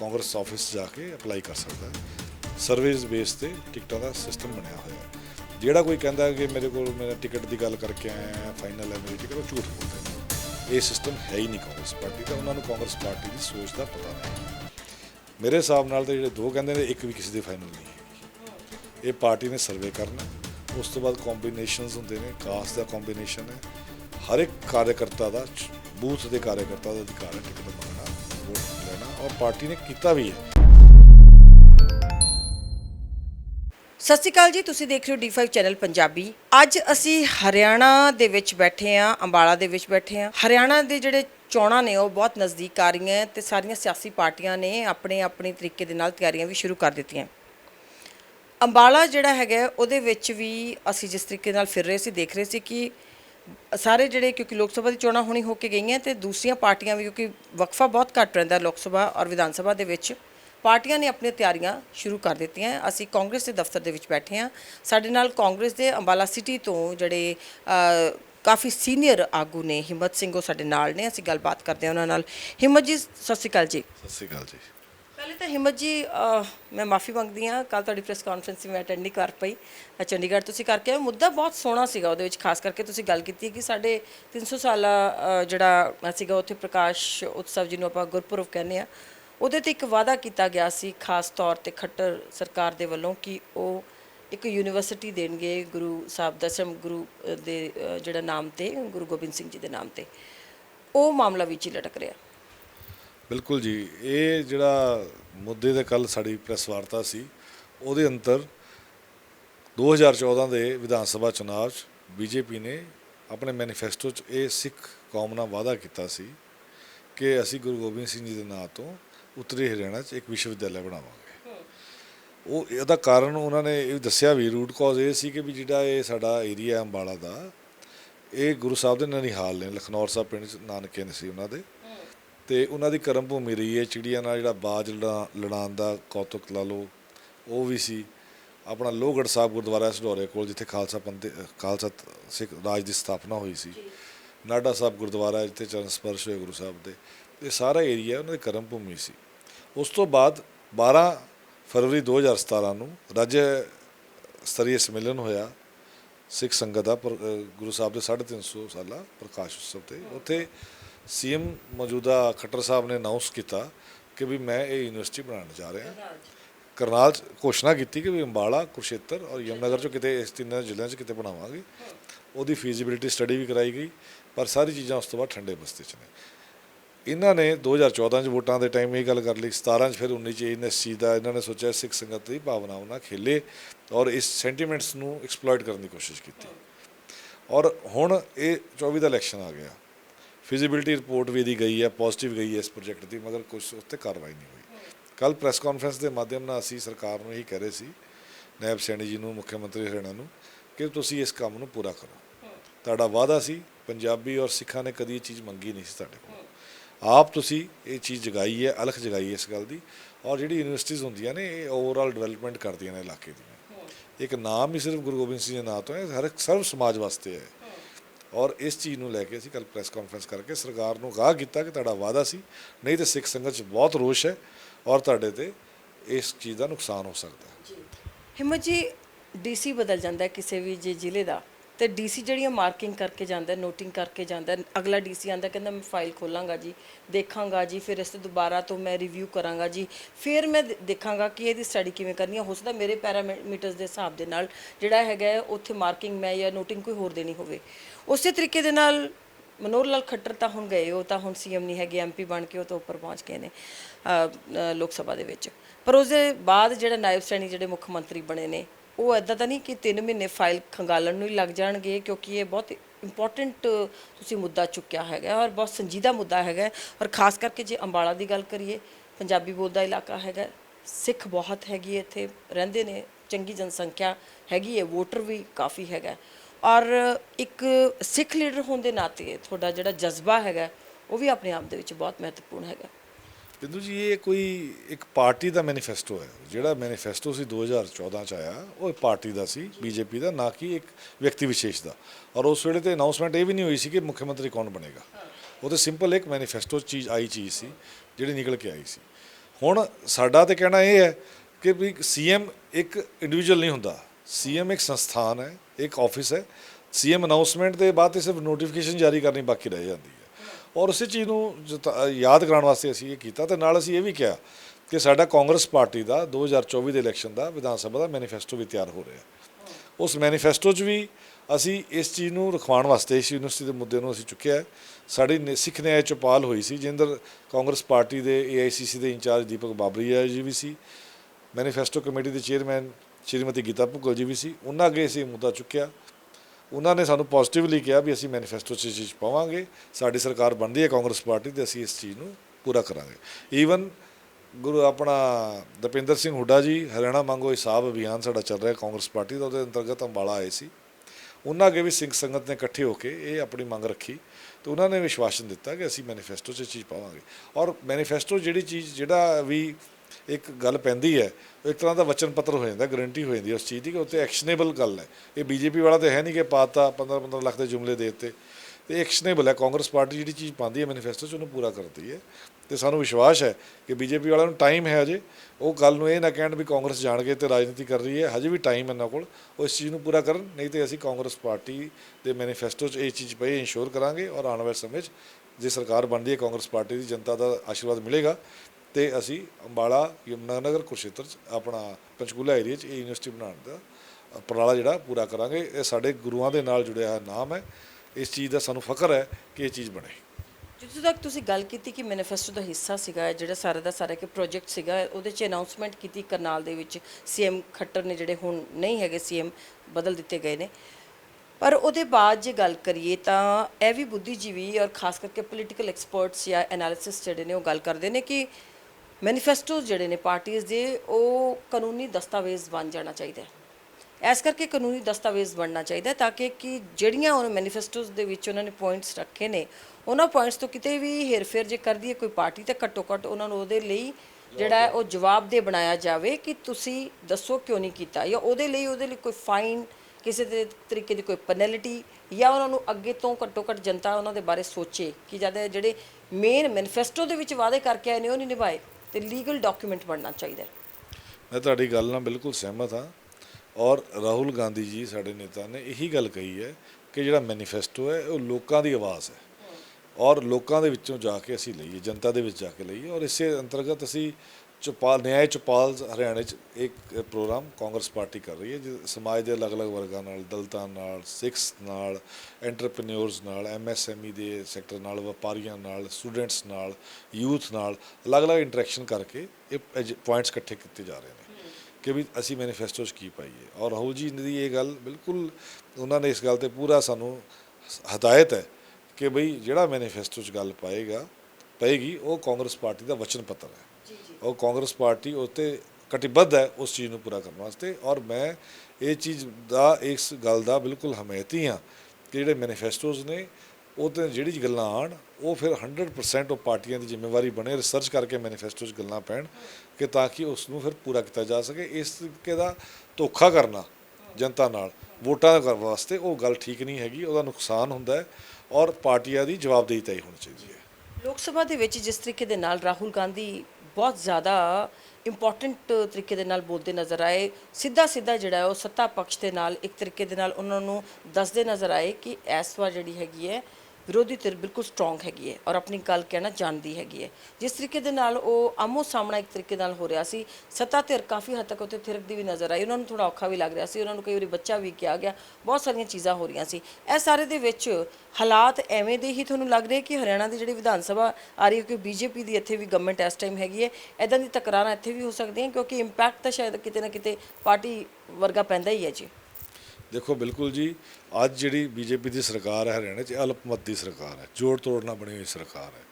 ਕਾਂਗਰਸ ਆਫਿਸ ਜਾ ਕੇ ਅਪਲਾਈ ਕਰ ਸਕਦਾ ਹੈ। ਸਰਵਿਸ ਬੇਸ ਤੇ ਟਿਕਟਾਂ ਦਾ ਸਿਸਟਮ ਬਣਿਆ ਹੋਇਆ ਹੈ। ਜਿਹੜਾ ਕੋਈ ਕਹਿੰਦਾ ਕਿ ਮੇਰੇ ਕੋਲ, ਮੇਰਾ ਟਿਕਟ ਦੀ ਗੱਲ ਕਰਕੇ ਆਇਆ ਫਾਈਨਲ ਹੈ ਮੇਰੀ ਟਿਕਟ, ਉਹ ਝੂਠ ਬੋਲਦੇ ਨੇ ਇਹ ਸਿਸਟਮ ਹੈ ਹੀ ਨਹੀਂ ਕਾਂਗਰਸ ਪਾਰਟੀ ਦਾ, ਉਹਨਾਂ ਨੂੰ ਕਾਂਗਰਸ ਪਾਰਟੀ ਦੀ ਸੋਚ ਦਾ ਪਤਾ ਨਹੀਂ। ਮੇਰੇ ਹਿਸਾਬ ਨਾਲ ਤਾਂ ਜਿਹੜੇ ਦੋ ਕਹਿੰਦੇ ਨੇ, ਇੱਕ ਵੀ ਕਿਸੇ ਦੇ ਫਾਈਨਲ ਨਹੀਂ ਹੈ ਇਹ ਪਾਰਟੀ ਨੇ ਸਰਵੇ ਕਰਨਾ ਉਸ ਤੋਂ ਬਾਅਦ ਕੰਬੀਨੇਸ਼ਨਸ ਹੁੰਦੇ ਨੇ ਕਾਸਟ ਦਾ ਕੰਬੀਨੇਸ਼ਨ ਹੈ। ਹਰ ਇੱਕ ਕਾਰਜਕਰਤਾ ਦਾ ਬੂਥ ਦੇ ਕਾਰਜਕਰਤਾ ਦਾ ਅਧਿਕਾਰ ਹੈ ਟਿਕਟ ਮੰਗਣਾ ਵੋਟ ਲੈਣਾ ਔਰ ਪਾਰਟੀ ਨੇ ਕੀਤਾ ਵੀ ਹੈ। ਸਤਿ ਸ਼੍ਰੀ ਅਕਾਲ ਜੀ, ਤੁਸੀਂ ਦੇਖ ਰਹੇ ਹੋ D5 ਚੈਨਲ ਪੰਜਾਬੀ। ਅੱਜ ਅਸੀਂ ਹਰਿਆਣਾ ਦੇ ਵਿੱਚ ਬੈਠੇ ਹਾਂ, ਅੰਬਾਲਾ ਦੇ ਵਿੱਚ ਬੈਠੇ ਹਾਂ। ਹਰਿਆਣਾ ਦੇ ਜਿਹੜੇ ਚੋਣਾਂ ਨੇ, ਉਹ ਬਹੁਤ ਨਜ਼ਦੀਕ ਆ ਰਹੀਆਂ ਤੇ ਸਾਰੀਆਂ ਸਿਆਸੀ ਪਾਰਟੀਆਂ ਨੇ ਆਪਣੇ ਆਪਣੇ ਤਰੀਕੇ ਦੇ ਨਾਲ ਤਿਆਰੀਆਂ ਵੀ ਸ਼ੁਰੂ ਕਰ ਦਿੱਤੀਆਂ। ਅੰਬਾਲਾ ਜਿਹੜਾ ਹੈਗਾ, ਉਹਦੇ ਵਿੱਚ ਵੀ ਅਸੀਂ ਜਿਸ ਤਰੀਕੇ ਨਾਲ ਫਿਰ ਰਹੇ ਸੀ, ਦੇਖ ਰਹੇ ਸੀ ਕਿ ਸਾਰੇ ਜਿਹੜੇ, ਕਿਉਂਕਿ ਲੋਕ ਸਭਾ ਦੀ ਚੋਣਾਂ ਹੋਣੀ ਹੋ ਕੇ ਗਈਆਂ ਤੇ ਦੂਸਰੀਆਂ ਪਾਰਟੀਆਂ ਵੀ, ਕਿਉਂਕਿ ਵਕਫਾ ਬਹੁਤ ਘੱਟ ਰਹਿੰਦਾ ਲੋਕ ਸਭਾ ਔਰ ਵਿਧਾਨ ਸਭਾ ਦੇ ਵਿੱਚ, ਪਾਰਟੀਆਂ ਨੇ ਆਪਣੀਆਂ ਤਿਆਰੀਆਂ ਸ਼ੁਰੂ ਕਰ ਦਿੱਤੀਆਂ। ਅਸੀਂ ਕਾਂਗਰਸ ਦੇ ਦਫ਼ਤਰ ਦੇ ਵਿੱਚ ਬੈਠੇ ਹਾਂ। ਸਾਡੇ ਨਾਲ ਕਾਂਗਰਸ ਦੇ ਅੰਬਾਲਾ ਸਿਟੀ ਤੋਂ ਜਿਹੜੇ ਕਾਫੀ ਸੀਨੀਅਰ ਆਗੂ ਨੇ, ਹਿੰਮਤ ਸਿੰਘ ਉਹ ਸਾਡੇ ਨਾਲ ਨੇ। ਅਸੀਂ ਗੱਲਬਾਤ ਕਰਦੇ ਹਾਂ ਉਹਨਾਂ ਨਾਲ। ਹਿੰਮਤ ਜੀ, ਸਤਿ ਸ਼੍ਰੀ ਅਕਾਲ ਜੀ। ਸਤਿ ਸ਼੍ਰੀ ਅਕਾਲ ਜੀ। ਪਹਿਲੇ ਤਾਂ ਹਿੰਮਤ ਜੀ ਅਹ, ਮੈਂ ਮਾਫੀ ਮੰਗਦੀ ਹਾਂ। ਕੱਲ ਤੁਹਾਡੀ ਪ੍ਰੈਸ ਕਾਨਫਰੰਸ ਮੈਂ ਅਟੈਂਡ ਨਹੀਂ ਕਰ ਪਈ। ਅਹ, ਚੰਡੀਗੜ੍ਹ ਤੁਸੀਂ ਕਰਕੇ ਆਏ ਮੁੱਦਾ ਬਹੁਤ ਸੋਹਣਾ ਸੀਗਾ ਉਹਦੇ ਵਿੱਚ ਖਾਸ ਕਰਕੇ ਤੁਸੀਂ ਗੱਲ ਕੀਤੀ ਕਿ ਸਾਡੇ 300 ਸਾਲਾ ਅਹ, ਜਿਹੜਾ ਸੀਗਾ ਉੱਥੇ ਪ੍ਰਕਾਸ਼ ਉਤਸਵ ਜਿਹਨੂੰ ਆਪਾਂ ਗੁਰਪੁਰਬ ਕਹਿੰਦੇ ਆ ਉਹਦੇ ਤੇ ਇੱਕ ਵਾਅਦਾ ਕੀਤਾ ਗਿਆ ਸੀ ਖਾਸ ਤੌਰ ਤੇ ਖੱਟਰ ਸਰਕਾਰ ਦੇ ਵੱਲੋਂ ਕਿ ਉਹ ਇੱਕ ਯੂਨੀਵਰਸਿਟੀ ਦੇਣਗੇ ਗੁਰੂ ਸਾਹਿਬ ਦਸਮ ਗੁਰੂ ਅਹ, ਦੇ ਅਹ, ਜਿਹੜਾ ਨਾਮ ਤੇ ਗੁਰੂ ਗੋਬਿੰਦ ਸਿੰਘ ਜੀ ਦੇ ਨਾਮ ਤੇ। ਉਹ ਮਾਮਲਾ ਵਿੱਚ ਹੀ ਲਟਕ ਰਿਹਾ। ਬਿਲਕੁਲ ਜੀ, ਇਹ ਜਿਹੜਾ ਮੁੱਦੇ ਦਾ ਕੱਲ ਸਾਡੀ ਪ੍ਰੈਸ ਵਾਰਤਾ ਸੀ, ਉਹਦੇ ਅੰਤਰ 2014 ਦੇ ਵਿਧਾਨ ਸਭਾ ਚੁਣਾਵ 'ਚ ਬੀਜੇਪੀ ਨੇ ਆਪਣੇ ਮੈਨੀਫੈਸਟੋ 'ਚ ਇਹ ਸਿੱਖ ਕੌਮ ਨਾਲ ਵਾਅਦਾ ਕੀਤਾ ਸੀ ਕਿ ਅਸੀਂ ਗੁਰੂ ਗੋਬਿੰਦ ਸਿੰਘ ਜੀ ਦੇ ਨਾਂ ਤੋਂ ਉੱਤਰੀ ਹਰਿਆਣਾ 'ਚ ਇੱਕ ਵਿਸ਼ਵ ਵਿਦਿਆਲਾ ਬਣਾਵਾਂਗੇ। ਉਹ, ਇਹਦਾ ਕਾਰਨ ਉਹਨਾਂ ਨੇ ਇਹ ਦੱਸਿਆ ਵੀ ਰੂਟ ਕਾਜ਼ ਇਹ ਸੀ ਕਿ ਵੀ ਜਿਹੜਾ ਇਹ ਸਾਡਾ ਏਰੀਆ ਅੰਬਾਲਾ ਦਾ, ਇਹ ਗੁਰੂ ਸਾਹਿਬ ਦੇ ਨਨਿਹਾਲ ਨੇ, ਲਖਨੌਰ ਸਾਹਿਬ ਪਿੰਡ 'ਚ ਨਾਨਕੇ ਨੇ ਸੀ ਉਹਨਾਂ ਦੇ। ਤੇ ਉਹਨਾਂ ਦੀ ਕਰਮ ਭੂਮੀ ਰਹੀ ਹੈ। ਚਿੜੀਆਂ ਨਾਲ ਜਿਹੜਾ ਬਾਜ ਲੜਾ- ਲੜਾਉਣ ਦਾ ਕੌਤਕ ਲਾ ਲਓ ਉਹ ਵੀ ਸੀ। ਆਪਣਾ ਲੋਹਗੜ੍ਹ ਸਾਹਿਬ ਗੁਰਦੁਆਰਾ ਸਡੋਰੇ ਕੋਲ ਜਿੱਥੇ ਖਾਲਸਾ ਪੰਥ ਖਾਲਸਾ ਸਿੱਖ ਰਾਜ ਦੀ ਸਥਾਪਨਾ ਹੋਈ ਸੀ। ਨਾਡਾ ਸਾਹਿਬ ਗੁਰਦੁਆਰਾ ਜਿੱਥੇ ਚਰਨ ਸਪਰਸ਼ ਹੋਏ ਗੁਰੂ ਸਾਹਿਬ ਦੇ। ਇਹ ਸਾਰਾ ਏਰੀਆ ਉਹਨਾਂ ਦੀ ਕਰਮ ਭੂਮੀ ਸੀ। ਉਸ ਤੋਂ ਬਾਅਦ 12 ਫਰਵਰੀ 2017 ਨੂੰ ਰਾਜ ਸਤਰੀय ਸੰਮੇਲਨ ਹੋਇਆ। ਸਿੱਖ ਸੰਗਤ ਦਾ ਗੁਰੂ ਸਾਹਿਬ ਦੇ 350 ਸਾਲਾ ਪ੍ਰਕਾਸ਼ ਉਤਸਵ ਤੇ। ਉੱਥੇ ਸੀਐਮ ਮੌਜੂਦਾ ਖੱਟਰ ਸਾਹਿਬ ਨੇ ਅਨਾਉਂਸ ਕੀਤਾ ਕਿ ਵੀ ਮੈਂ ਇਹ ਯੂਨੀਵਰਸਿਟੀ ਬਣਾਉਣ ਜਾ ਰਿਹਾ। ਕਰਨਾਲ 'ਚ ਘੋਸ਼ਣਾ ਕੀਤੀ ਕਿ ਵੀ ਅੰਬਾਲਾ, ਕੁਰਸ਼ੇਤਰ ਔਰ ਯਮਨਗਰ ਚੋਂ ਕਿਤੇ ਇਸ ਤਿੰਨਾਂ ਜ਼ਿਲ੍ਹਿਆਂ 'ਚ ਕਿਤੇ ਬਣਾਵਾਂਗੇ। ਉਹਦੀ ਫੀਜ਼ੀਬਿਲਿਟੀ ਸਟੱਡੀ ਵੀ ਕਰਾਈ ਗਈ, ਪਰ ਸਾਰੀ ਚੀਜ਼ਾਂ ਉਸ ਤੋਂ ਬਾਅਦ ਠੰਡੇ ਬਸਤੇ 'ਚ ਨੇ। ਇਹਨਾਂ ਨੇ 2014 ਚ ਵੋਟਾਂ ਦੇ ਟਾਈਮ ਇਹ ਗੱਲ ਕਰ ਲਈ 17 ਚ ਫਿਰ 19 ਚ ਇਹਨਾਂ ਚੀਜ਼ ਦਾ ਇਹਨਾਂ ਨੇ ਸੋਚਿਆ ਸਿੱਖ ਸੰਗਤ ਦੀ ਭਾਵਨਾਵਾਂ ਨਾਲ ਖੇਲੇ ਔਰ ਇਸ ਸੈਂਟੀਮੈਂਟਸ ਨੂੰ ਐਕਸਪਲੋਇਟ ਕਰਨ ਦੀ ਕੋਸ਼ਿਸ਼ ਕੀਤੀ। ਔਰ ਹੁਣ ਇਹ 24 ਦਾ ਇਲੈਕਸ਼ਨ ਆ ਗਿਆ। ਫਿਜ਼ੀਬਿਲਿਟੀ ਰਿਪੋਰਟ ਵੀ ਦੀ ਗਈ ਹੈ ਪੋਜ਼ਿਟਿਵ ਗਈ ਹੈ ਇਸ ਪ੍ਰੋਜੈਕਟ ਦੀ, ਮਗਰ ਕੁਝ ਉੱਤੇ ਕਾਰਵਾਈ ਨਹੀਂ ਹੋਈ। ਕੱਲ ਪ੍ਰੈਸ ਕਾਨਫਰੰਸ ਦੇ ਮਾਧਿਅਮ ਨਾਲ ਅਸੀਂ ਸਰਕਾਰ ਨੂੰ ਇਹੀ ਕਹਿ ਰਹੇ ਸੀ, ਨਾਇਬ ਸੈਣੀ ਜੀ ਨੂੰ, ਮੁੱਖ ਮੰਤਰੀ ਹਰਿਆਣਾ ਨੂੰ, ਕਿ ਤੁਸੀਂ ਇਸ ਕੰਮ ਨੂੰ ਪੂਰਾ ਕਰੋ। ਤੁਹਾਡਾ ਵਾਅਦਾ ਸੀ, ਪੰਜਾਬੀ ਔਰ ਸਿੱਖਾਂ ਨੇ ਕਦੀ ਇਹ ਚੀਜ਼ ਮੰਗੀ ਨਹੀਂ ਸੀ ਤੁਹਾਡੇ ਕੋਲ। ਆਪ ਤੁਸੀਂ ਇਹ ਚੀਜ਼ ਜਗਾਈ ਹੈ, ਅਲਖ ਜਗਾਈ ਇਸ ਗੱਲ ਦੀ, ਔਰ ਜਿਹੜੀ ਯੂਨੀਵਰਸਿਟੀਜ਼ ਹੁੰਦੀਆਂ ਨੇ, ਇਹ ਓਵਰਆਲ ਡਿਵੈਲਪਮੈਂਟ ਕਰਦੀਆਂ ਨੇ ਇਲਾਕੇ ਦੀ ਇੱਕ ਨਾਮ ਹੀ ਸਿਰਫ ਗੁਰੂ ਗੋਬਿੰਦ ਸਿੰਘ ਦੇ ਨਾਂ ਤੋਂ ਹੈ, ਹਰ ਇੱਕ, ਸਰਵ ਸਮਾਜ ਵਾਸਤੇ ਹੈ। ਔਰ ਇਸ ਚੀਜ਼ ਨੂੰ ਲੈ ਕੇ ਅਸੀਂ ਕੱਲ ਪ੍ਰੈਸ ਕਾਨਫਰੰਸ ਕਰਕੇ ਸਰਕਾਰ ਨੂੰ ਕਹਾ ਕੀਤਾ ਕਿ ਤੁਹਾਡਾ ਵਾਅਦਾ ਸੀ। ਨਹੀਂ ਤੇ ਸਿੱਖ ਸੰਗਤ 'ਚ ਬਹੁਤ ਰੋਸ਼ ਹੈ ਔਰ ਤੁਹਾਡੇ ਤੇ ਇਸ ਚੀਜ਼ ਦਾ ਨੁਕਸਾਨ ਹੋ ਸਕਦਾ ਹੈ। ਹਿੰਮਤ ਜੀ ਡੀਸੀ ਬਦਲ ਜਾਂਦਾ ਕਿਸੇ ਵੀ ਜੇ ਜ਼ਿਲ੍ਹੇ ਦਾ। ਤੇ ਡੀਸੀ ਜਿਹੜੀਆਂ ਮਾਰਕਿੰਗ ਕਰਕੇ ਜਾਂਦਾ ਨੋਟਿੰਗ ਕਰਕੇ ਜਾਂਦਾ ਹੈ। ਅਗਲਾ ਡੀਸੀ ਆਂਦਾ, ਕਹਿੰਦਾ ਮੈਂ ਫਾਈਲ ਖੋਲਾਂਗਾ ਜੀ, ਦੇਖਾਂਗਾ ਜੀ, ਫਿਰ ਇਸ ਤੋਂ ਦੁਬਾਰਾ ਤੋਂ ਮੈਂ ਰਿਵਿਊ ਕਰਾਂਗਾ ਜੀ, ਫਿਰ ਮੈਂ ਦੇਖਾਂਗਾ ਕਿ ਇਹਦੀ ਸਟੱਡੀ ਕਿਵੇਂ ਕਰਨੀ ਹੈ ਹੋ ਸਕਦਾ ਮੇਰੇ ਪੈਰਾਮੀਟਰਸ ਦੇ ਹਿਸਾਬ ਦੇ ਨਾਲ ਜਿਹੜਾ ਹੈਗਾ ਉੱਥੇ ਮਾਰਕਿੰਗ ਮੈਂ ਜਾਂ ਨੋਟਿੰਗ ਕੋਈ ਹੋਰ ਦੇਣੀ ਹੋਵੇ ਉਸੇ ਤਰੀਕੇ ਦੇ ਨਾਲ ਮਨੋਹਰ ਲਾਲ ਖੱਟਰ ਤਾਂ ਹੁਣ ਗਏ, ਉਹ ਤਾਂ ਹੁਣ ਸੀਐਮ ਨਹੀਂ ਹੈਗੇ ਐਮਪੀ ਬਣ ਕੇ ਉਹ ਤਾਂ ਉੱਪਰ ਪਹੁੰਚ ਗਏ ਨੇ ਲੋਕ ਸਭਾ ਦੇ ਵਿੱਚ ਪਰ ਉਸ ਦੇ ਬਾਅਦ ਜਿਹੜਾ ਨਾਇਬ ਸੈਣੀ ਜਿਹੜੇ ਮੁੱਖ ਮੰਤਰੀ ਬਣੇ ਨੇ ਉਹ ਐਦਾਂ ਤਾਂ ਨਹੀਂ ਕਿ 3 ਮਹੀਨੇ ਫਾਈਲ ਖੰਗਾਲਣ ਨੂੰ ਹੀ ਲੱਗ ਜਾਣਗੇ, ਕਿਉਂਕਿ ਇਹ ਬਹੁਤ ਇੰਪੋਰਟੈਂਟ ਤੁਸੀਂ ਮੁੱਦਾ ਚੁੱਕਿਆ ਹੈਗਾ ਔਰ ਬਹੁਤ ਸੰਜੀਦਾ ਮੁੱਦਾ ਹੈਗਾ। ਔਰ ਖਾਸ ਕਰਕੇ ਜੇ ਅੰਬਾਲਾ ਦੀ ਗੱਲ ਕਰੀਏ, ਪੰਜਾਬੀ ਬੋਲਦਾ ਇਲਾਕਾ ਹੈਗਾ, ਸਿੱਖ ਬਹੁਤ ਹੈਗੀ ਹੈ ਇੱਥੇ, ਰਹਿੰਦੇ ਨੇ, ਚੰਗੀ ਜਨਸੰਖਿਆ ਹੈਗੀ ਹੈ ਵੋਟਰ ਵੀ ਕਾਫੀ ਹੈਗਾ। ਔਰ ਇੱਕ ਸਿੱਖ ਲੀਡਰ ਹੋਣ ਦੇ ਨਾਤੇ ਤੁਹਾਡਾ ਜਿਹੜਾ ਜਜ਼ਬਾ ਹੈਗਾ, ਉਹ ਵੀ ਆਪਣੇ ਆਪ ਦੇ ਵਿੱਚ ਬਹੁਤ ਮਹੱਤਵਪੂਰਨ ਹੈਗਾ। ਬਿੰਦੂ ਜੀ, ਇਹ ਕੋਈ ਇੱਕ ਪਾਰਟੀ ਦਾ ਮੈਨੀਫੈਸਟੋ ਹੈ। ਜਿਹੜਾ ਮੈਨੀਫੈਸਟੋ ਸੀ 2014 ਚ ਆਇਆ, ਉਹ ਪਾਰਟੀ ਦਾ ਸੀ ਬੀਜੇਪੀ ਦਾ, ਨਾ ਕਿ ਇੱਕ ਵਿਅਕਤੀ ਵਿਸ਼ੇਸ਼ ਦਾ। ਔਰ ਉਸ ਵੇਲੇ ਤੇ ਅਨਾਉਂਸਮੈਂਟ ਇਹ ਵੀ ਨਹੀਂ ਹੋਈ ਸੀ ਕਿ ਮੁੱਖ ਮੰਤਰੀ ਕੌਣ ਬਣੇਗਾ। ਉਹ ਤੇ ਸਿੰਪਲ ਇੱਕ ਮੈਨੀਫੈਸਟੋ ਚੀਜ਼, ਆਈ ਚੀਜ਼ ਸੀ, ਜਿਹੜੀ ਨਿਕਲ ਕੇ ਆਈ ਸੀ। ਹੁਣ ਸਾਡਾ ਤੇ ਕਹਿਣਾ ਇਹ ਹੈ ਕਿ ਵੀ ਸੀਐਮ ਇੱਕ ਇੰਡੀਵਿਜੂਅਲ ਨਹੀਂ ਹੁੰਦਾ। ਸੀਐਮ ਇੱਕ ਸੰਸਥਾਨ ਹੈ, ਇੱਕ ਆਫਿਸ ਹੈ। ਸੀਐਮ ਅਨਾਉਂਸਮੈਂਟ ਦੇ ਬਾਅਦ ਤੇ ਸਿਰਫ ਨੋਟੀਫਿਕੇਸ਼ਨ ਜਾਰੀ ਕਰਨੀ ਬਾਕੀ ਰਹਿ ਜਾਂਦੀ ਹੈ। ਔਰ ਉਸੇ ਚੀਜ਼ ਨੂੰ ਜਤਾ- ਯਾਦ ਕਰਾਉਣ ਵਾਸਤੇ ਅਸੀਂ ਇਹ ਕੀਤਾ ਤੇ ਨਾਲ ਅਸੀਂ ਇਹ ਵੀ ਕਿਹਾ ਕਿ ਸਾਡਾ ਕਾਂਗਰਸ ਪਾਰਟੀ ਦਾ 2024 ਦੇ ਇਲੈਕਸ਼ਨ ਦਾ ਵਿਧਾਨ ਸਭਾ ਦਾ ਮੈਨੀਫੈਸਟੋ ਵੀ ਤਿਆਰ ਹੋ ਰਿਹਾ ਉਸ ਮੈਨੀਫੈਸਟੋ 'ਚ ਵੀ ਅਸੀਂ ਇਸ ਚੀਜ਼ ਨੂੰ ਰਖਵਾਉਣ ਵਾਸਤੇ ਇਸ ਯੂਨੀਵਰਸਿਟੀ ਦੇ ਮੁੱਦੇ ਨੂੰ ਅਸੀਂ ਚੁੱਕਿਆ ਸਾਡੀ ਨਿ- ਸਿੱਖ ਨਿਆਂ ਚੌਪਾਲ ਹੋਈ ਸੀ ਜਿਸ ਅੰਦਰ ਕਾਂਗਰਸ ਪਾਰਟੀ ਦੇ ਏਆਈਸੀਸੀ ਦੇ ਇੰਚਾਰਜ ਦੀਪਕ ਬਾਬਰੀਆ ਜੀ ਵੀ ਸੀ, ਮੈਨੀਫੈਸਟੋ ਕਮੇਟੀ ਦੇ ਚੇਅਰਮੈਨ ਸ਼੍ਰੀਮਤੀ ਗੀਤਾ ਭੁੱਗਲ ਜੀ ਵੀ ਸੀ, ਉਹਨਾਂ ਅੱਗੇ ਅਸੀਂ ਇਹ ਮੁੱਦਾ ਚੁੱਕਿਆ। ਉਹਨਾਂ ਨੇ ਸਾਨੂੰ ਪੋਜ਼ਿਟਿਵਲੀ ਕਿਹਾ ਵੀ ਅਸੀਂ ਮੈਨੀਫੈਸਟੋ 'ਚ ਇਹ ਚੀਜ਼ ਪਾਵਾਂਗੇ, ਸਾਡੀ ਸਰਕਾਰ ਬਣਦੀ ਹੈ ਕਾਂਗਰਸ ਪਾਰਟੀ ਤੇ ਅਸੀਂ ਇਸ ਚੀਜ਼ ਨੂੰ ਪੂਰਾ ਕਰਾਂਗੇ। ਈਵਨ ਗੁਰੂ ਆਪਣਾ ਦਪਿੰਦਰ ਸਿੰਘ ਹੁੱਡਾ ਜੀ, ਹਰਿਆਣਾ ਮੰਗੋ ਹਿਸਾਬ ਅਭਿਆਨ ਸਾਡਾ ਚੱਲ ਰਿਹਾ ਕਾਂਗਰਸ ਪਾਰਟੀ ਦਾ, ਉਹਦੇ ਅੰਤਰਗਤ ਅੰਬਾਲਾ ਆਏ ਸੀ। ਉਹਨਾਂ ਅੱਗੇ ਵੀ ਸਿੰਘ ਸੰਗਤ ਨੇ ਇਕੱਠੇ ਹੋ ਕੇ ਇਹ ਆਪਣੀ ਮੰਗ ਰੱਖੀ ਤੇ ਉਹਨਾਂ ਨੇ ਵਿਸ਼ਵਾਸਨ ਦਿੱਤਾ ਕਿ ਅਸੀਂ ਮੈਨੀਫੈਸਟੋ 'ਚ ਇਹ ਚੀਜ਼ ਪਾਵਾਂਗੇ। ਔਰ ਮੈਨੀਫੈਸਟੋ ਜਿਹੜੀ ਚੀਜ਼, ਜਿਹੜਾ ਵੀ ਇੱਕ ਗੱਲ ਪੈਂਦੀ ਹੈ, ਇੱਕ ਤਰ੍ਹਾਂ ਦਾ ਵਚਨ ਪੱਤਰ ਹੋ ਜਾਂਦਾ ਗਰੰਟੀ ਹੋ ਜਾਂਦੀ ਹੈ ਉਸ ਚੀਜ਼ ਦੀ ਕਿ ਉੱਤੇ ਐਕਸ਼ਨੇਬਲ ਗੱਲ ਹੈ। ਇਹ ਬੀਜੇਪੀ ਵਾਲਾ ਤਾਂ ਹੈ ਨਹੀਂ ਕਿ ਪਾਤਾ 15 15 ਲੱਖ ਦੇ ਜੁਮਲੇ ਦੇ ਦਿੱਤੇ। ਤੇ ਐਕਸ਼ਨੇਬਲ ਹੈ, ਕਾਂਗਰਸ ਪਾਰਟੀ ਜਿਹੜੀ ਚੀਜ਼ ਪਾਉਂਦੀ ਹੈ ਮੈਨੀਫੈਸਟੋ 'ਚ ਉਹਨੂੰ ਪੂਰਾ ਕਰਦੀ ਹੈ। ਤੇ ਸਾਨੂੰ ਵਿਸ਼ਵਾਸ ਹੈ ਕਿ ਬੀਜੇਪੀ ਵਾਲਿਆਂ ਨੂੰ ਟਾਈਮ ਹੈ ਅਜੇ ਉਹ ਗੱਲ ਨੂੰ ਇਹ ਨਾ ਕਹਿਣ ਵੀ ਕਾਂਗਰਸ ਜਾਣ ਕੇ ਤੇ ਰਾਜਨੀਤੀ ਕਰ ਰਹੀ ਹੈ, ਹਜੇ ਵੀ ਟਾਈਮ ਇਹਨਾਂ ਕੋਲ। ਉਹ ਇਸ ਚੀਜ਼ ਨੂੰ ਪੂਰਾ ਕਰਨ, ਨਹੀਂ ਤੇ ਅਸੀਂ ਕਾਂਗਰਸ ਪਾਰਟੀ ਦੇ ਮੈਨੀਫੈਸਟੋ 'ਚ ਇਹ ਚੀਜ਼ ਪਈ ਇੰਸ਼ੋਰ ਕਰਾਂਗੇ ਔਰ ਆਉਣ ਵਾਲੇ ਸਮੇਂ 'ਚ ਜੇ ਸਰਕਾਰ ਬਣਦੀ ਹੈ, ਕਾਂਗਰਸ ਪਾਰਟੀ ਦੀ ਜਨਤਾ ਦਾ ਆਸ਼ੀਰਵਾਦ ਮਿਲੇਗਾ। ਤੇ ਅਸੀਂ ਅੰਬਾਲਾ ਯਮੁਨਾਨਗਰ ਕੁਰਸ਼ੇਤਰ 'ਚ ਆਪਣਾ ਪੰਚਕੂਲਾ ਏਰੀਆ 'ਚ ਇਹ ਯੂਨੀਵਰਸਿਟੀ ਬਣਾਉਣ ਦਾ ਉਪਰਾਲਾ ਜਿਹੜਾ ਪੂਰਾ ਕਰਾਂਗੇ। ਇਹ ਸਾਡੇ ਗੁਰੂਆਂ ਦੇ ਨਾਲ ਜੁੜਿਆ ਹੋਇਆ ਨਾਮ ਹੈ। ਇਸ ਚੀਜ਼ ਦਾ ਸਾਨੂੰ ਫਖਰ ਹੈ ਕਿ ਇਹ ਚੀਜ਼ ਬਣੇ। ਜਿੱਥੋਂ ਤੱਕ ਤੁਸੀਂ ਗੱਲ ਕੀਤੀ ਕਿ ਮੈਨੀਫੈਸਟੋ ਦਾ ਹਿੱਸਾ ਸੀਗਾ, ਜਿਹੜਾ ਸਾਰਾ ਦਾ ਸਾਰਾ ਕਿ ਪ੍ਰੋਜੈਕਟ ਸੀਗਾ, ਉਹਦੇ 'ਚ ਅਨਾਉਂਸਮੈਂਟ ਕੀਤੀ ਕਰਨਾਲ ਦੇ ਵਿੱਚ। ਸੀਐਮ ਖੱਟਰ ਨੇ ਜਿਹੜੇ ਹੁਣ ਨਹੀਂ ਹੈਗੇ ਸੀਐਮ, ਬਦਲ ਦਿੱਤੇ ਗਏ ਨੇ। ਪਰ ਉਹਦੇ ਬਾਅਦ ਜੇ ਗੱਲ ਕਰੀਏ ਤਾਂ ਇਹ ਵੀ ਬੁੱਧੀਜੀਵੀ ਔਰ ਖਾਸ ਕਰਕੇ ਪੋਲੀਟੀਕਲ ਐਕਸਪਰਟਸ ਜਾਂ ਐਨਾਲਿਸਿਸ ਜਿਹੜੇ ਨੇ ਉਹ ਗੱਲ ਕਰਦੇ ਨੇ ਕਿ ਮੈਨੀਫੈਸਟੋਜ਼ ਜਿਹੜੇ ਨੇ ਪਾਰਟੀਆਂ ਦੇ, ਉਹ ਕਾਨੂੰਨੀ ਦਸਤਾਵੇਜ਼ ਬਣ ਜਾਣਾ ਚਾਹੀਦਾ ਹੈ। ਇਸ ਕਰਕੇ ਕਾਨੂੰਨੀ ਦਸਤਾਵੇਜ਼ ਬਣਨਾ ਚਾਹੀਦਾ ਤਾਂ ਕਿ ਕਿ ਜਿਹੜੀਆਂ ਉਹਨਾਂ ਮੈਨੀਫੈਸਟੋਜ਼ ਦੇ ਵਿੱਚ ਉਹਨਾਂ ਨੇ ਪੁਆਇੰਟਸ ਰੱਖੇ ਨੇ, ਉਹਨਾਂ ਪੁਆਇੰਟਸ ਤੋਂ ਕਿਤੇ ਵੀ ਹੇਰਫੇਰ ਜੇ ਕਰਦੀ ਹੈ ਕੋਈ ਪਾਰਟੀ, ਤਾਂ ਘੱਟੋ ਘੱਟ ਉਹਨਾਂ ਨੂੰ ਉਹਦੇ ਲਈ ਜਿਹੜਾ ਹੈ ਉਹ ਜਵਾਬਦੇਹ ਬਣਾਇਆ ਜਾਵੇ ਕਿ ਤੁਸੀਂ ਦੱਸੋ ਕਿਉਂ ਨਹੀਂ ਕੀਤਾ ਜਾਂ ਉਹਦੇ ਲਈ ਉਹਦੇ ਲਈ ਕੋਈ ਫਾਈਨ ਕਿਸੇ ਦੇ ਤਰੀਕੇ ਦੀ ਕੋਈ ਪੈਨਲਟੀ ਜਾਂ ਉਹਨਾਂ ਨੂੰ ਅੱਗੇ ਤੋਂ ਘੱਟੋ ਘੱਟ ਜਨਤਾ ਉਹਨਾਂ ਦੇ ਬਾਰੇ ਸੋਚੇ ਕਿ ਜਦ ਜਿਹੜੇ ਮੇਨ ਮੈਨੀਫੈਸਟੋ ਦੇ ਵਿੱਚ ਵਾਅਦੇ ਕਰਕੇ ਆਏ ਨੇ, ਉਹ ਨਹੀਂ ਨਿਭਾਏ। ਤੇ ਲੀਗਲ ਡਾਕੂਮੈਂਟ ਬਣਨਾ ਚਾਹੀਦਾ ਹੈ। ਮੈਂ ਤੁਹਾਡੀ ਗੱਲ ਨਾਲ ਬਿਲਕੁਲ ਸਹਿਮਤ ਹਾਂ ਔਰ ਰਾਹੁਲ ਗਾਂਧੀ ਜੀ, ਸਾਡੇ ਨੇਤਾ ਨੇ ਇਹੀ ਗੱਲ ਕਹੀ ਹੈ ਕਿ ਜਿਹੜਾ ਮੈਨੀਫੈਸਟੋ ਹੈ, ਉਹ ਲੋਕਾਂ ਦੀ ਆਵਾਜ਼ ਹੈ ਔਰ ਲੋਕਾਂ ਦੇ ਵਿੱਚੋਂ ਜਾ ਕੇ ਅਸੀਂ ਲਈਏ, ਜਨਤਾ ਦੇ ਵਿੱਚ ਜਾ ਕੇ ਲਈਏ ਔਰ ਇਸੇ ਅੰਤਰਗਤ ਅਸੀਂ ਚੁਪਾਲ ਨਿਆਂ ਚੁਪਾਲ ਹਰਿਆਣੇ 'ਚ ਇੱਕ ਪ੍ਰੋਗਰਾਮ ਕਾਂਗਰਸ ਪਾਰਟੀ ਕਰ ਰਹੀ ਹੈ ਜਿ ਸਮਾਜ ਦੇ ਅਲੱਗ-ਅਲੱਗ ਵਰਗਾਂ ਨਾਲ, ਦਲਤਾਂ ਨਾਲ, ਸਿੱਖਸ ਨਾਲ, ਐਂਟਰਪ੍ਰੀਨਿਓਰਸ ਨਾਲ ਐਮਐਸਐਮਈ ਦੇ ਸੈਕਟਰ ਨਾਲ, ਵਪਾਰੀਆਂ ਨਾਲ, ਸਟੂਡੈਂਟਸ ਨਾਲ, ਯੂਥ ਨਾਲ, ਅਲੱਗ-ਅਲੱਗ ਇੰਟਰੈਕਸ਼ਨ ਕਰਕੇ ਇਹ ਪੁਆਇੰਟਸ ਇਕੱਠੇ ਕੀਤੇ ਜਾ ਰਹੇ ਨੇ ਕਿ ਵੀ ਅਸੀਂ ਮੈਨੀਫੈਸਟੋ 'ਚ ਕੀ ਪਾਈਏ। ਔਰ ਰਾਹੁਲ ਜੀ ਦੀ ਇਹ ਗੱਲ ਬਿਲਕੁਲ ਉਹਨਾਂ ਨੇ ਇਸ ਗੱਲ ਤੇ ਪੂਰਾ ਸਾਨੂੰ ਹਦਾਇਤ ਹੈ ਕਿ ਬਈ ਜਿਹੜਾ ਮੈਨੀਫੈਸਟੋ 'ਚ ਗੱਲ ਪਾਏਗਾ, ਪਏਗੀ, ਉਹ ਕਾਂਗਰਸ ਪਾਰਟੀ ਦਾ ਵਚਨ ਪੱਤਰ ਹੈ। ਔਰ ਕਾਂਗਰਸ ਪਾਰਟੀ ਉਤੇ ਕਟਿਬੱਧ ਹੈ ਉਸ ਚੀਜ਼ ਨੂੰ ਪੂਰਾ ਕਰਨ ਵਾਸਤੇ ਔਰ ਮੈਂ ਇਹ ਚੀਜ਼ ਦਾ, ਇਸ ਗੱਲ ਦਾ ਬਿਲਕੁਲ ਹਮਾਇਤੀ ਹਾਂ ਕਿ ਜਿਹੜੇ ਮੈਨੀਫੈਸਟੋਜ਼ ਨੇ, ਉਹ ਤੇ ਜਿਹੜੀ ਗੱਲਾਂ ਆਣ ਉਹ ਫਿਰ 100% ਉਹ ਪਾਰਟੀਆਂ ਦੀ ਜ਼ਿੰਮੇਵਾਰੀ ਬਣੇ ਰਿਸਰਚ ਕਰਕੇ ਮੈਨੀਫੈਸਟੋ 'ਚ ਗੱਲਾਂ ਪੈਣ ਕਿ ਤਾਂ ਕਿ ਉਸ ਨੂੰ ਫਿਰ ਪੂਰਾ ਕੀਤਾ ਜਾ ਸਕੇ, ਇਸ ਤਰੀਕੇ ਦਾ ਧੋਖਾ ਕਰਨਾ ਜਨਤਾ ਨਾਲ, ਵੋਟਾਂ ਦੇ ਵਾਸਤੇ ਉਹ ਗੱਲ ਠੀਕ ਨਹੀਂ ਹੈਗੀ, ਉਹਦਾ ਨੁਕਸਾਨ ਹੁੰਦਾ ਹੈ ਔਰ ਪਾਰਟੀਆਂ ਦੀ ਜਵਾਬਦੇਹੀ ਤੈਅ ਹੋਣੀ ਚਾਹੀਦੀ ਹੈ। ਲੋਕ ਸਭਾ ਦੇ ਵਿੱਚ ਜਿਸ ਤਰੀਕੇ ਦੇ ਨਾਲ ਰਾਹੁਲ ਗਾਂਧੀ ਬਹੁਤ ਜ਼ਿਆਦਾ ਇੰਪੋਰਟੈਂਟ ਤਰੀਕੇ ਦੇ ਨਾਲ ਬੋਲਦੇ ਨਜ਼ਰ ਆਏ। ਸਿੱਧਾ ਸਿੱਧਾ ਜਿਹੜਾ ਉਹ ਸੱਤਾ ਪਕਸ਼ ਦੇ ਨਾਲ ਇੱਕ ਤਰੀਕੇ ਦੇ ਨਾਲ ਉਹਨਾਂ ਨੂੰ ਦੱਸਦੇ ਨਜ਼ਰ ਆਏ ਕਿ ਇਸ ਵਾਰ ਜਿਹੜੀ ਹੈਗੀ ਹੈ ਵਿਰੋਧੀ ਧਿਰ ਬਿਲਕੁਲ ਸਟਰੋਂਗ ਹੈਗੀ ਹੈ ਔਰ ਆਪਣੀ ਗੱਲ ਕਹਿਣਾ ਜਾਣਦੀ ਹੈਗੀ ਹੈ। ਜਿਸ ਤਰੀਕੇ ਦੇ ਨਾਲ ਉਹ ਆਮੋ ਸਾਹਮਣਾ ਇੱਕ ਤਰੀਕੇ ਨਾਲ ਹੋ ਰਿਹਾ ਸੀ, ਸੱਤਾ ਧਿਰ ਕਾਫੀ ਹੱਦ ਤੱਕ ਉੱਥੇ ਥਿਰਕਦੀ ਵੀ ਨਜ਼ਰ ਆਈ, ਉਹਨਾਂ ਨੂੰ ਥੋੜਾ ਔਖਾ ਵੀ ਲੱਗ ਰਿਹਾ ਸੀ, ਉਹਨਾਂ ਨੂੰ ਕਈ ਵਾਰੀ ਬੱਚਾ ਵੀ ਕਿਹਾ ਗਿਆ, ਬਹੁਤ ਸਾਰੀਆਂ ਚੀਜ਼ਾਂ ਹੋ ਰਹੀਆਂ ਸੀ। ਇਹ ਸਾਰੇ ਦੇ ਵਿੱਚ ਹਾਲਾਤ ਐਵੇਂ ਦੇ ਹੀ ਤੁਹਾਨੂੰ ਲੱਗ ਰਹੇ ਕਿ ਹਰਿਆਣਾ ਦੀ ਜਿਹੜੀ ਵਿਧਾਨ ਸਭਾ ਆ ਰਹੀ ਹੈ ਕਿ ਬੀਜੇਪੀ ਦੀ ਇੱਥੇ ਵੀ ਗਵਰਨਮੈਂਟ ਇਸ ਟਾਈਮ ਹੈਗੀ ਹੈ ਐਦਾਂ ਦੀ ਤਕਰਾਰਾਂ ਇੱਥੇ ਵੀ ਹੋ ਸਕਦੀਆਂ ਕਿਉਂਕਿ ਇੰਪੈਕਟ ਤਾਂ ਸ਼ਾਇਦ ਕਿਤੇ ਨਾ ਕਿਤੇ ਪਾਰਟੀ ਵਰਗਾ ਪੈਂਦਾ ਹੀ ਹੈ ਜੀ। ਦੇਖੋ, ਬਿਲਕੁਲ ਜੀ, ਅੱਜ ਜਿਹੜੀ ਬੀਜੇਪੀ ਦੀ ਸਰਕਾਰ ਹੈ ਹਰਿਆਣਾ 'ਚ, ਇਹ ਅਲਪਮਤ ਦੀ ਸਰਕਾਰ ਹੈ, ਜੋੜ ਤੋੜ ਨਾਲ ਬਣੀ ਹੋਈ ਸਰਕਾਰ ਹੈ।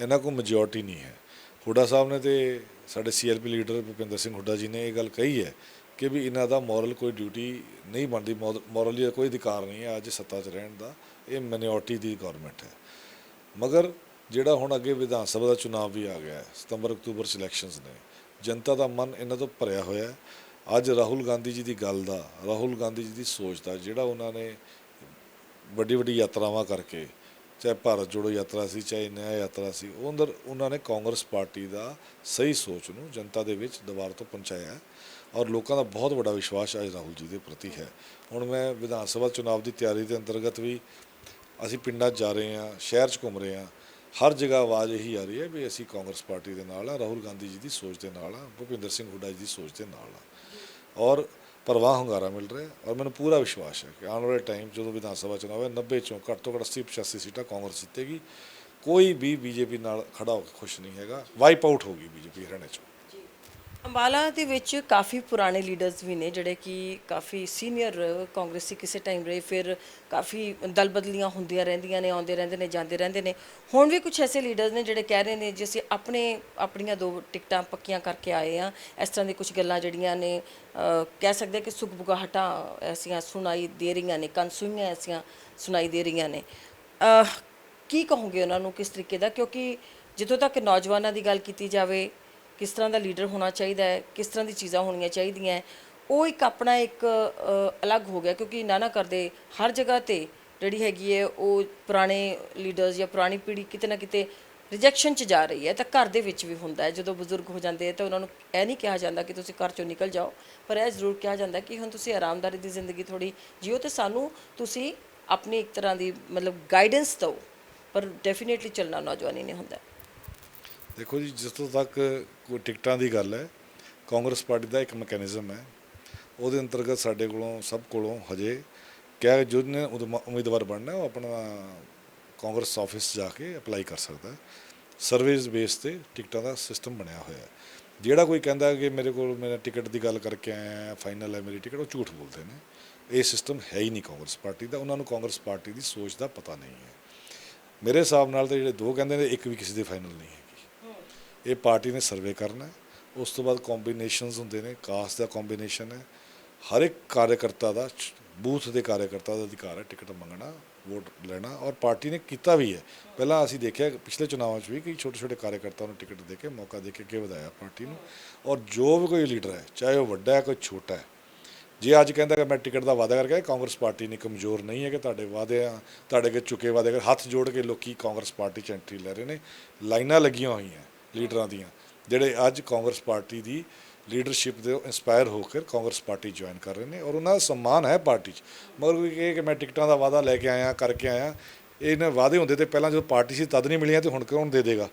ਇਹਨਾਂ ਕੋਲ ਮੈਜੋਰਟੀ ਨਹੀਂ ਹੈ। ਹੁੱਡਾ ਸਾਹਿਬ ਨੇ ਤੇ ਸਾਡੇ ਸੀਆਰਪੀ ਲੀਡਰ ਭੁਪਿੰਦਰ ਸਿੰਘ ਹੁੱਡਾ ਜੀ ਨੇ ਇਹ ਗੱਲ ਕਹੀ ਹੈ ਕਿ ਵੀ ਇਹਨਾਂ ਦਾ ਮੋਰਲ ਕੋਈ ਡਿਊਟੀ ਨਹੀਂ ਬਣਦੀ ਮੋਰਲੀ ਕੋਈ ਅਧਿਕਾਰ ਨਹੀਂ ਹੈ ਅੱਜ ਸੱਤਾ 'ਚ ਰਹਿਣ ਦਾ, ਇਹ ਮਿਨੋਰਟੀ ਦੀ ਗਵਰਨਮੈਂਟ ਹੈ। ਮਗਰ ਜਿਹੜਾ ਹੁਣ ਅੱਗੇ ਵਿਧਾਨ ਸਭਾ ਦਾ ਚੁਣਾਵ ਵੀ ਆ ਗਿਆ ਹੈ ਸਤੰਬਰ ਅਕਤੂਬਰ 'ਚ ਇਲੈਕਸ਼ਨਸ ਨੇ, ਜਨਤਾ ਦਾ ਮਨ ਇਹਨਾਂ ਤੋਂ ਭਰਿਆ ਹੋਇਆ ਹੈ। ਅੱਜ ਰਾਹੁਲ ਗਾਂਧੀ ਜੀ ਦੀ ਗੱਲ ਦਾ, ਰਾਹੁਲ ਗਾਂਧੀ ਜੀ ਦੀ ਸੋਚ ਦਾ, ਜਿਹੜਾ ਉਹਨਾਂ ਨੇ ਵੱਡੀ ਵੱਡੀ ਯਾਤਰਾਵਾਂ ਕਰਕੇ, ਚਾਹੇ ਭਾਰਤ ਜੋੜੋ ਯਾਤਰਾ ਸੀ, ਚਾਹੇ ਨਿਆਂ ਯਾਤਰਾ ਸੀ, ਉਹ ਅੰਦਰ ਉਹਨਾਂ ਨੇ ਕਾਂਗਰਸ ਪਾਰਟੀ ਦਾ ਸਹੀ ਸੋਚ ਨੂੰ ਜਨਤਾ ਦੇ ਵਿੱਚ ਦੁਬਾਰਾ ਤੋਂ ਪਹੁੰਚਾਇਆ ਔਰ ਲੋਕਾਂ ਦਾ ਬਹੁਤ ਵੱਡਾ ਵਿਸ਼ਵਾਸ ਅੱਜ ਰਾਹੁਲ ਜੀ ਦੇ ਪ੍ਰਤੀ ਹੈ। ਹੁਣ ਮੈਂ ਵਿਧਾਨ ਸਭਾ ਚੁਣਾਵ ਦੀ ਤਿਆਰੀ ਦੇ ਅੰਤਰਗਤ ਵੀ ਅਸੀਂ ਪਿੰਡਾਂ 'ਚ ਜਾ ਰਹੇ ਹਾਂ, ਸ਼ਹਿਰ 'ਚ ਘੁੰਮ ਰਹੇ ਹਾਂ, ਹਰ ਜਗ੍ਹਾ ਆਵਾਜ਼ ਇਹੀ ਆ ਰਹੀ ਹੈ ਵੀ ਅਸੀਂ ਕਾਂਗਰਸ ਪਾਰਟੀ ਦੇ ਨਾਲ ਆ ਰਾਹੁਲ ਗਾਂਧੀ ਜੀ ਦੀ ਸੋਚ ਦੇ ਨਾਲ ਆ ਭੁਪਿੰਦਰ ਸਿੰਘ ਹੁੱਡਾ ਜੀ ਦੀ ਸੋਚ ਦੇ ਨਾਲ ਆ ਔਰ ਪਰਵਾਹ ਹੁੰਗਾਰਾ ਮਿਲ ਰਿਹਾ ਔਰ ਮੈਨੂੰ ਪੂਰਾ ਵਿਸ਼ਵਾਸ ਹੈ ਕਿ ਆਉਣ ਵਾਲੇ ਟਾਈਮ ਜਦੋਂ ਵਿਧਾਨ ਸਭਾ ਚੁਣਾਵ ਹੈ 90 ਚੋਂ ਘੱਟ ਤੋਂ ਘੱਟ 80 85 ਸੀਟਾਂ ਕਾਂਗਰਸ ਜਿੱਤੇਗੀ। ਕੋਈ ਵੀ ਬੀਜੇਪੀ ਨਾਲ ਖੜਾ ਹੋ ਕੇ ਖੁਸ਼ ਨਹੀਂ ਹੈਗਾ। ਵਾਈਪ ਆਊਟ ਹੋਗੀ ਬੀਜੇਪੀ ਹਰਿਆਣੇ ਚੋਂ। ਅੰਬਾਲਾ ਦੇ ਵਿੱਚ ਕਾਫੀ ਪੁਰਾਣੇ ਲੀਡਰਸ ਵੀ ਨੇ ਜਿਹੜੇ ਕਿ ਕਾਫੀ ਸੀਨੀਅਰ ਕਾਂਗਰਸੀ ਕਿਸੇ ਟਾਈਮ ਰਹੇ, ਫਿਰ ਕਾਫੀ ਦਲ ਬਦਲੀਆਂ ਹੁੰਦੀਆਂ ਰਹਿੰਦੀਆਂ ਨੇ, ਆਉਂਦੇ ਰਹਿੰਦੇ ਨੇ, ਜਾਂਦੇ ਰਹਿੰਦੇ ਨੇ। ਹੁਣ ਵੀ ਕੁਝ ਐਸੇ ਲੀਡਰਸ ਨੇ ਜਿਹੜੇ ਕਹਿ ਰਹੇ ਨੇ ਜੇ ਅਸੀਂ ਆਪਣੇ, ਆਪਣੀਆਂ ਦੋ ਟਿਕਟਾਂ ਪੱਕੀਆਂ ਕਰਕੇ ਆਏ ਆ ਇਸ ਤਰ੍ਹਾਂ ਦੀ ਕੁਝ ਗੱਲਾਂ ਜਿਹੜੀਆਂ ਨੇ ਕਹਿ ਸਕਦੇ ਕਿ ਸੁਖਬੁਗਾਹਟਾਂ ਐਸੀਆਂ ਸੁਣਾਈ ਦੇ ਰਹੀਆਂ ਨੇ ਕਨਸੂਈਆਂ ਐਸੀਆਂ ਸੁਣਾਈ ਦੇ ਰਹੀਆਂ ਨੇ। ਕੀ ਕਹੋਗੇ ਉਹਨਾਂ ਨੂੰ ਕਿਸ ਤਰੀਕੇ ਦਾ? ਕਿਉਂਕਿ ਜਿੱਥੋਂ ਤੱਕ ਨੌਜਵਾਨਾਂ ਦੀ ਗੱਲ ਕੀਤੀ ਜਾਵੇ ਕਿਸ ਤਰ੍ਹਾਂ ਦਾ ਲੀਡਰ ਹੋਣਾ ਚਾਹੀਦਾ ਹੈ, ਕਿਸ ਤਰ੍ਹਾਂ ਦੀ ਚੀਜ਼ਾਂ ਹੋਣੀਆਂ ਚਾਹੀਦੀਆਂ ਉਹ ਇੱਕ ਆਪਣਾ ਇੱਕ ਅਲੱਗ ਹੋ ਗਿਆ ਕਿਉਂਕਿ ਨਾ ਨਾ ਕਰਦੇ, ਹਰ ਜਗ੍ਹਾ ਤੇ ਜਿਹੜੀ ਹੈਗੀ ਹੈ, ਉਹ ਪੁਰਾਣੇ ਲੀਡਰਸ ਜਾਂ ਪੁਰਾਣੀ ਪੀੜ੍ਹੀ ਕਿਤੇ ਨਾ ਕਿਤੇ ਰਿਜੈਕਸ਼ਨ 'ਚ ਜਾ ਰਹੀ ਹੈ, ਤਾਂ ਘਰ ਦੇ ਵਿੱਚ ਵੀ ਹੁੰਦਾ ਹੈ। ਜਦੋਂ ਬਜ਼ੁਰਗ ਹੋ ਜਾਂਦੇ ਆ, ਤਾਂ ਉਹਨਾਂ ਨੂੰ ਇਹ ਨਹੀਂ ਕਿਹਾ ਜਾਂਦਾ ਕਿ ਤੁਸੀਂ ਘਰ ਚੋਂ ਨਿਕਲ ਜਾਓ, ਪਰ ਇਹ ਜ਼ਰੂਰ ਕਿਹਾ ਜਾਂਦਾ ਕਿ ਹੁਣ ਤੁਸੀਂ ਆਰਾਮਦਾਰੀ ਦੀ ਜ਼ਿੰਦਗੀ ਥੋੜੀ ਜਿਓ ਤੇ ਸਾਨੂੰ ਤੁਸੀਂ ਆਪਣੀ ਇੱਕ ਤਰ੍ਹਾਂ ਦੀ ਮਤਲਬ ਗਾਈਡੈਂਸ ਦਿਓ, ਪਰ ਡੈਫੀਨੇਟਲੀ ਚੱਲਣਾ ਨੌਜਵਾਨੀ ਨਹੀਂ ਹੁੰਦਾ। ਦੇਖੋ ਜੀ, ਜਿੱਥੋਂ ਤੱਕ ਕੋਈ ਟਿਕਟਾਂ ਦੀ ਗੱਲ ਹੈ, ਕਾਂਗਰਸ ਪਾਰਟੀ ਦਾ ਇੱਕ ਮੈਕੈਨਿਜ਼ਮ ਹੈ। ਉਹਦੇ ਅੰਤਰਗਤ ਸਾਡੇ ਕੋਲੋਂ, ਸਭ ਕੋਲੋਂ ਹਜੇ ਕਿਹਾ ਜੋ ਉਮੀਦਵਾਰ ਬਣਨਾ ਉਹ ਆਪਣਾ ਕਾਂਗਰਸ ਆਫਿਸ ਜਾ ਕੇ ਅਪਲਾਈ ਕਰ ਸਕਦਾ ਸਰਵਿਸ ਬੇਸ ਤੇ ਟਿਕਟਾਂ ਦਾ ਸਿਸਟਮ ਬਣਿਆ ਹੋਇਆ ਹੈ। ਜਿਹੜਾ ਕੋਈ ਕਹਿੰਦਾ ਕਿ ਮੇਰੇ ਕੋਲ ਮੇਰਾ ਟਿਕਟ ਦੀ ਗੱਲ ਕਰਕੇ ਆਇਆ ਫਾਈਨਲ ਹੈ ਮੇਰੀ ਟਿਕਟ, ਉਹ ਝੂਠ ਬੋਲਦੇ ਨੇ। ਇਹ ਸਿਸਟਮ ਹੈ ਹੀ ਨਹੀਂ ਕਾਂਗਰਸ ਪਾਰਟੀ ਦਾ, ਉਹਨਾਂ ਨੂੰ ਕਾਂਗਰਸ ਪਾਰਟੀ ਦੀ ਸੋਚ ਦਾ ਪਤਾ ਨਹੀਂ ਹੈ। ਮੇਰੇ ਹਿਸਾਬ ਨਾਲ ਤਾਂ ਜਿਹੜੇ ਦੋ ਕਹਿੰਦੇ ਨੇ, ਇੱਕ ਵੀ ਕਿਸੇ ਦੀ ਫਾਈਨਲ ਨਹੀਂ ਹੈ। ਇਹ ਪਾਰਟੀ ਨੇ ਸਰਵੇ ਕਰਨਾ ਉਸ ਤੋਂ ਬਾਅਦ ਕੰਬੀਨੇਸ਼ਨਸ ਹੁੰਦੇ ਨੇ ਕਾਸਟ ਦਾ ਕੰਬੀਨੇਸ਼ਨ ਹੈ। ਹਰ ਇੱਕ ਕਾਰਜਕਰਤਾ ਦਾ ਬੂਥ ਦੇ ਕਾਰਜਕਰਤਾ ਦਾ ਅਧਿਕਾਰ ਹੈ ਟਿਕਟ ਮੰਗਣਾ ਵੋਟ ਲੈਣਾ ਔਰ ਪਾਰਟੀ ਨੇ ਕੀਤਾ ਵੀ ਹੈ। ਪਹਿਲਾਂ ਅਸੀਂ ਦੇਖਿਆ ਪਿਛਲੇ ਚੁਣਾਵਾਂ 'ਚ ਵੀ ਕਿ ਛੋਟੇ ਛੋਟੇ ਕਾਰਜਕਰਤਾ ਨੂੰ ਟਿਕਟ ਦੇ ਕੇ ਮੌਕਾ ਦੇ ਕੇ ਅੱਗੇ ਵਧਾਇਆ ਪਾਰਟੀ ਨੂੰ। ਔਰ ਜੋ ਵੀ ਕੋਈ ਲੀਡਰ ਹੈ ਚਾਹੇ ਉਹ ਵੱਡਾ ਹੈ ਕੋਈ ਛੋਟਾ ਹੈ ਜੇ ਅੱਜ ਕਹਿੰਦਾ ਕਿ ਮੈਂ ਟਿਕਟ ਦਾ ਵਾਅਦਾ ਕਰਕੇ ਆਇਆ, ਕਾਂਗਰਸ ਪਾਰਟੀ ਨਹੀਂ ਕਮਜ਼ੋਰ ਨਹੀਂ ਹੈ ਕਿ ਤੁਹਾਡੇ ਵਾਅਦੇ ਆ ਤੁਹਾਡੇ ਕੇ ਚੁੱਕੇ ਵਾਅਦੇ ਕਰ ਹੱਥ ਜੋੜ ਕੇ ਲੋਕੀ ਕਾਂਗਰਸ ਪਾਰਟੀ 'ਚ ਐਂਟਰੀ ਲੈ ਰਹੇ ਨੇ ਲਾਈਨਾਂ ਲੱਗੀਆਂ ਹੋਈਆਂ। ਲੀਡਰਾਂ ਦੀਆਂ, ਜਿਹੜੇ ਅੱਜ ਕਾਂਗਰਸ ਪਾਰਟੀ ਦੀ ਲੀਡਰਸ਼ਿਪ ਦੇ ਇਨਸਪਾਇਰ ਹੋ ਕੇ ਕਾਂਗਰਸ ਪਾਰਟੀ ਜੁਆਇਨ ਕਰ ਰਹੇ ਨੇ ਔਰ ਉਹਨਾਂ ਦਾ ਸਨਮਾਨ ਹੈ ਪਾਰਟੀ 'ਚ। ਮਗਰ ਕੋਈ ਕਹੇ ਕਿ ਮੈਂ ਟਿਕਟਾਂ ਦਾ ਵਾਅਦਾ ਲੈ ਕੇ ਆਇਆ, ਕਰਕੇ ਆਇਆ ਇਹਨਾਂ ਵਾਅਦੇ ਹੁੰਦੇ ਤੇ ਪਹਿਲਾਂ ਜਦੋਂ ਪਾਰਟੀ ਸੀ ਤਦ ਨਹੀਂ ਮਿਲੀਆਂ ਤੇ ਹੁਣ ਕੌਣ ਦੇ ਦੇਗਾ?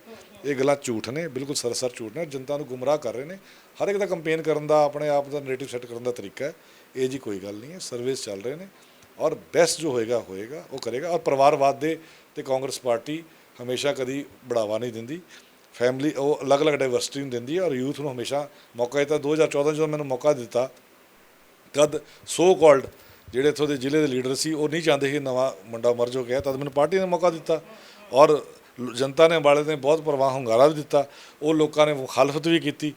ਇਹ ਗੱਲਾਂ ਝੂਠ ਨੇ, ਬਿਲਕੁਲ ਸਰਸਰ ਝੂਠ ਨੇ ਜਨਤਾ ਨੂੰ ਗੁੰਮਰਾਹ ਕਰ ਰਹੇ ਨੇ। ਹਰ ਇੱਕ ਦਾ ਕੰਪੇਨ ਕਰਨ ਦਾ, ਆਪਣੇ ਆਪ ਦਾ ਨੈਰੇਟਿਵ ਸੈੱਟ ਕਰਨ ਦਾ ਤਰੀਕਾ ਹੈ, ਇਹ ਜੀ ਕੋਈ ਗੱਲ ਨਹੀਂ ਹੈ ਸਰਵਿਸ ਚੱਲ ਰਹੇ ਨੇ ਔਰ ਬੈਸਟ ਜੋ ਹੋਏਗਾ ਹੋਏਗਾ, ਉਹ ਕਰੇਗਾ ਔਰ ਪਰਿਵਾਰਵਾਦ ਦੇ ਤੇ ਕਾਂਗਰਸ ਪਾਰਟੀ ਹਮੇਸ਼ਾ ਕਦੀ ਬੜਾਵਾ ਨਹੀਂ ਦਿੰਦੀ। ਫੈਮਿਲੀ ਉਹ ਅਲੱਗ-ਅਲੱਗ ਡਾਈਵਰਸਿਟੀ ਨੂੰ ਦਿੰਦੀ ਹੈ ਔਰ ਯੂਥ ਨੂੰ ਹਮੇਸ਼ਾ ਮੌਕਾ ਦਿੱਤਾ। 2014 ਜਦੋਂ ਮੈਨੂੰ ਮੌਕਾ ਦਿੱਤਾ, ਤਦ ਸੋ ਕਾਲਡ ਜਿਹੜੇ ਇੱਥੋਂ ਦੇ ਜ਼ਿਲ੍ਹੇ ਦੇ ਲੀਡਰ ਸੀ, ਉਹ ਨਹੀਂ ਚਾਹੁੰਦੇ ਸੀ ਨਵਾਂ ਮੁੰਡਾ ਮਰਜ਼ ਹੋ ਗਿਆ। ਤਦ ਮੈਨੂੰ ਪਾਰਟੀ ਨੇ ਮੌਕਾ ਦਿੱਤਾ ਔਰ ਜਨਤਾ ਨੇ ਵਾਲੇ ਨੇ ਬਹੁਤ ਪ੍ਰਵਾਹ ਹੁੰਗਾਰਾ ਵੀ ਦਿੱਤਾ। ਉਹ ਲੋਕਾਂ ਨੇ ਮੁਖਾਲਫਤ ਵੀ ਕੀਤੀ।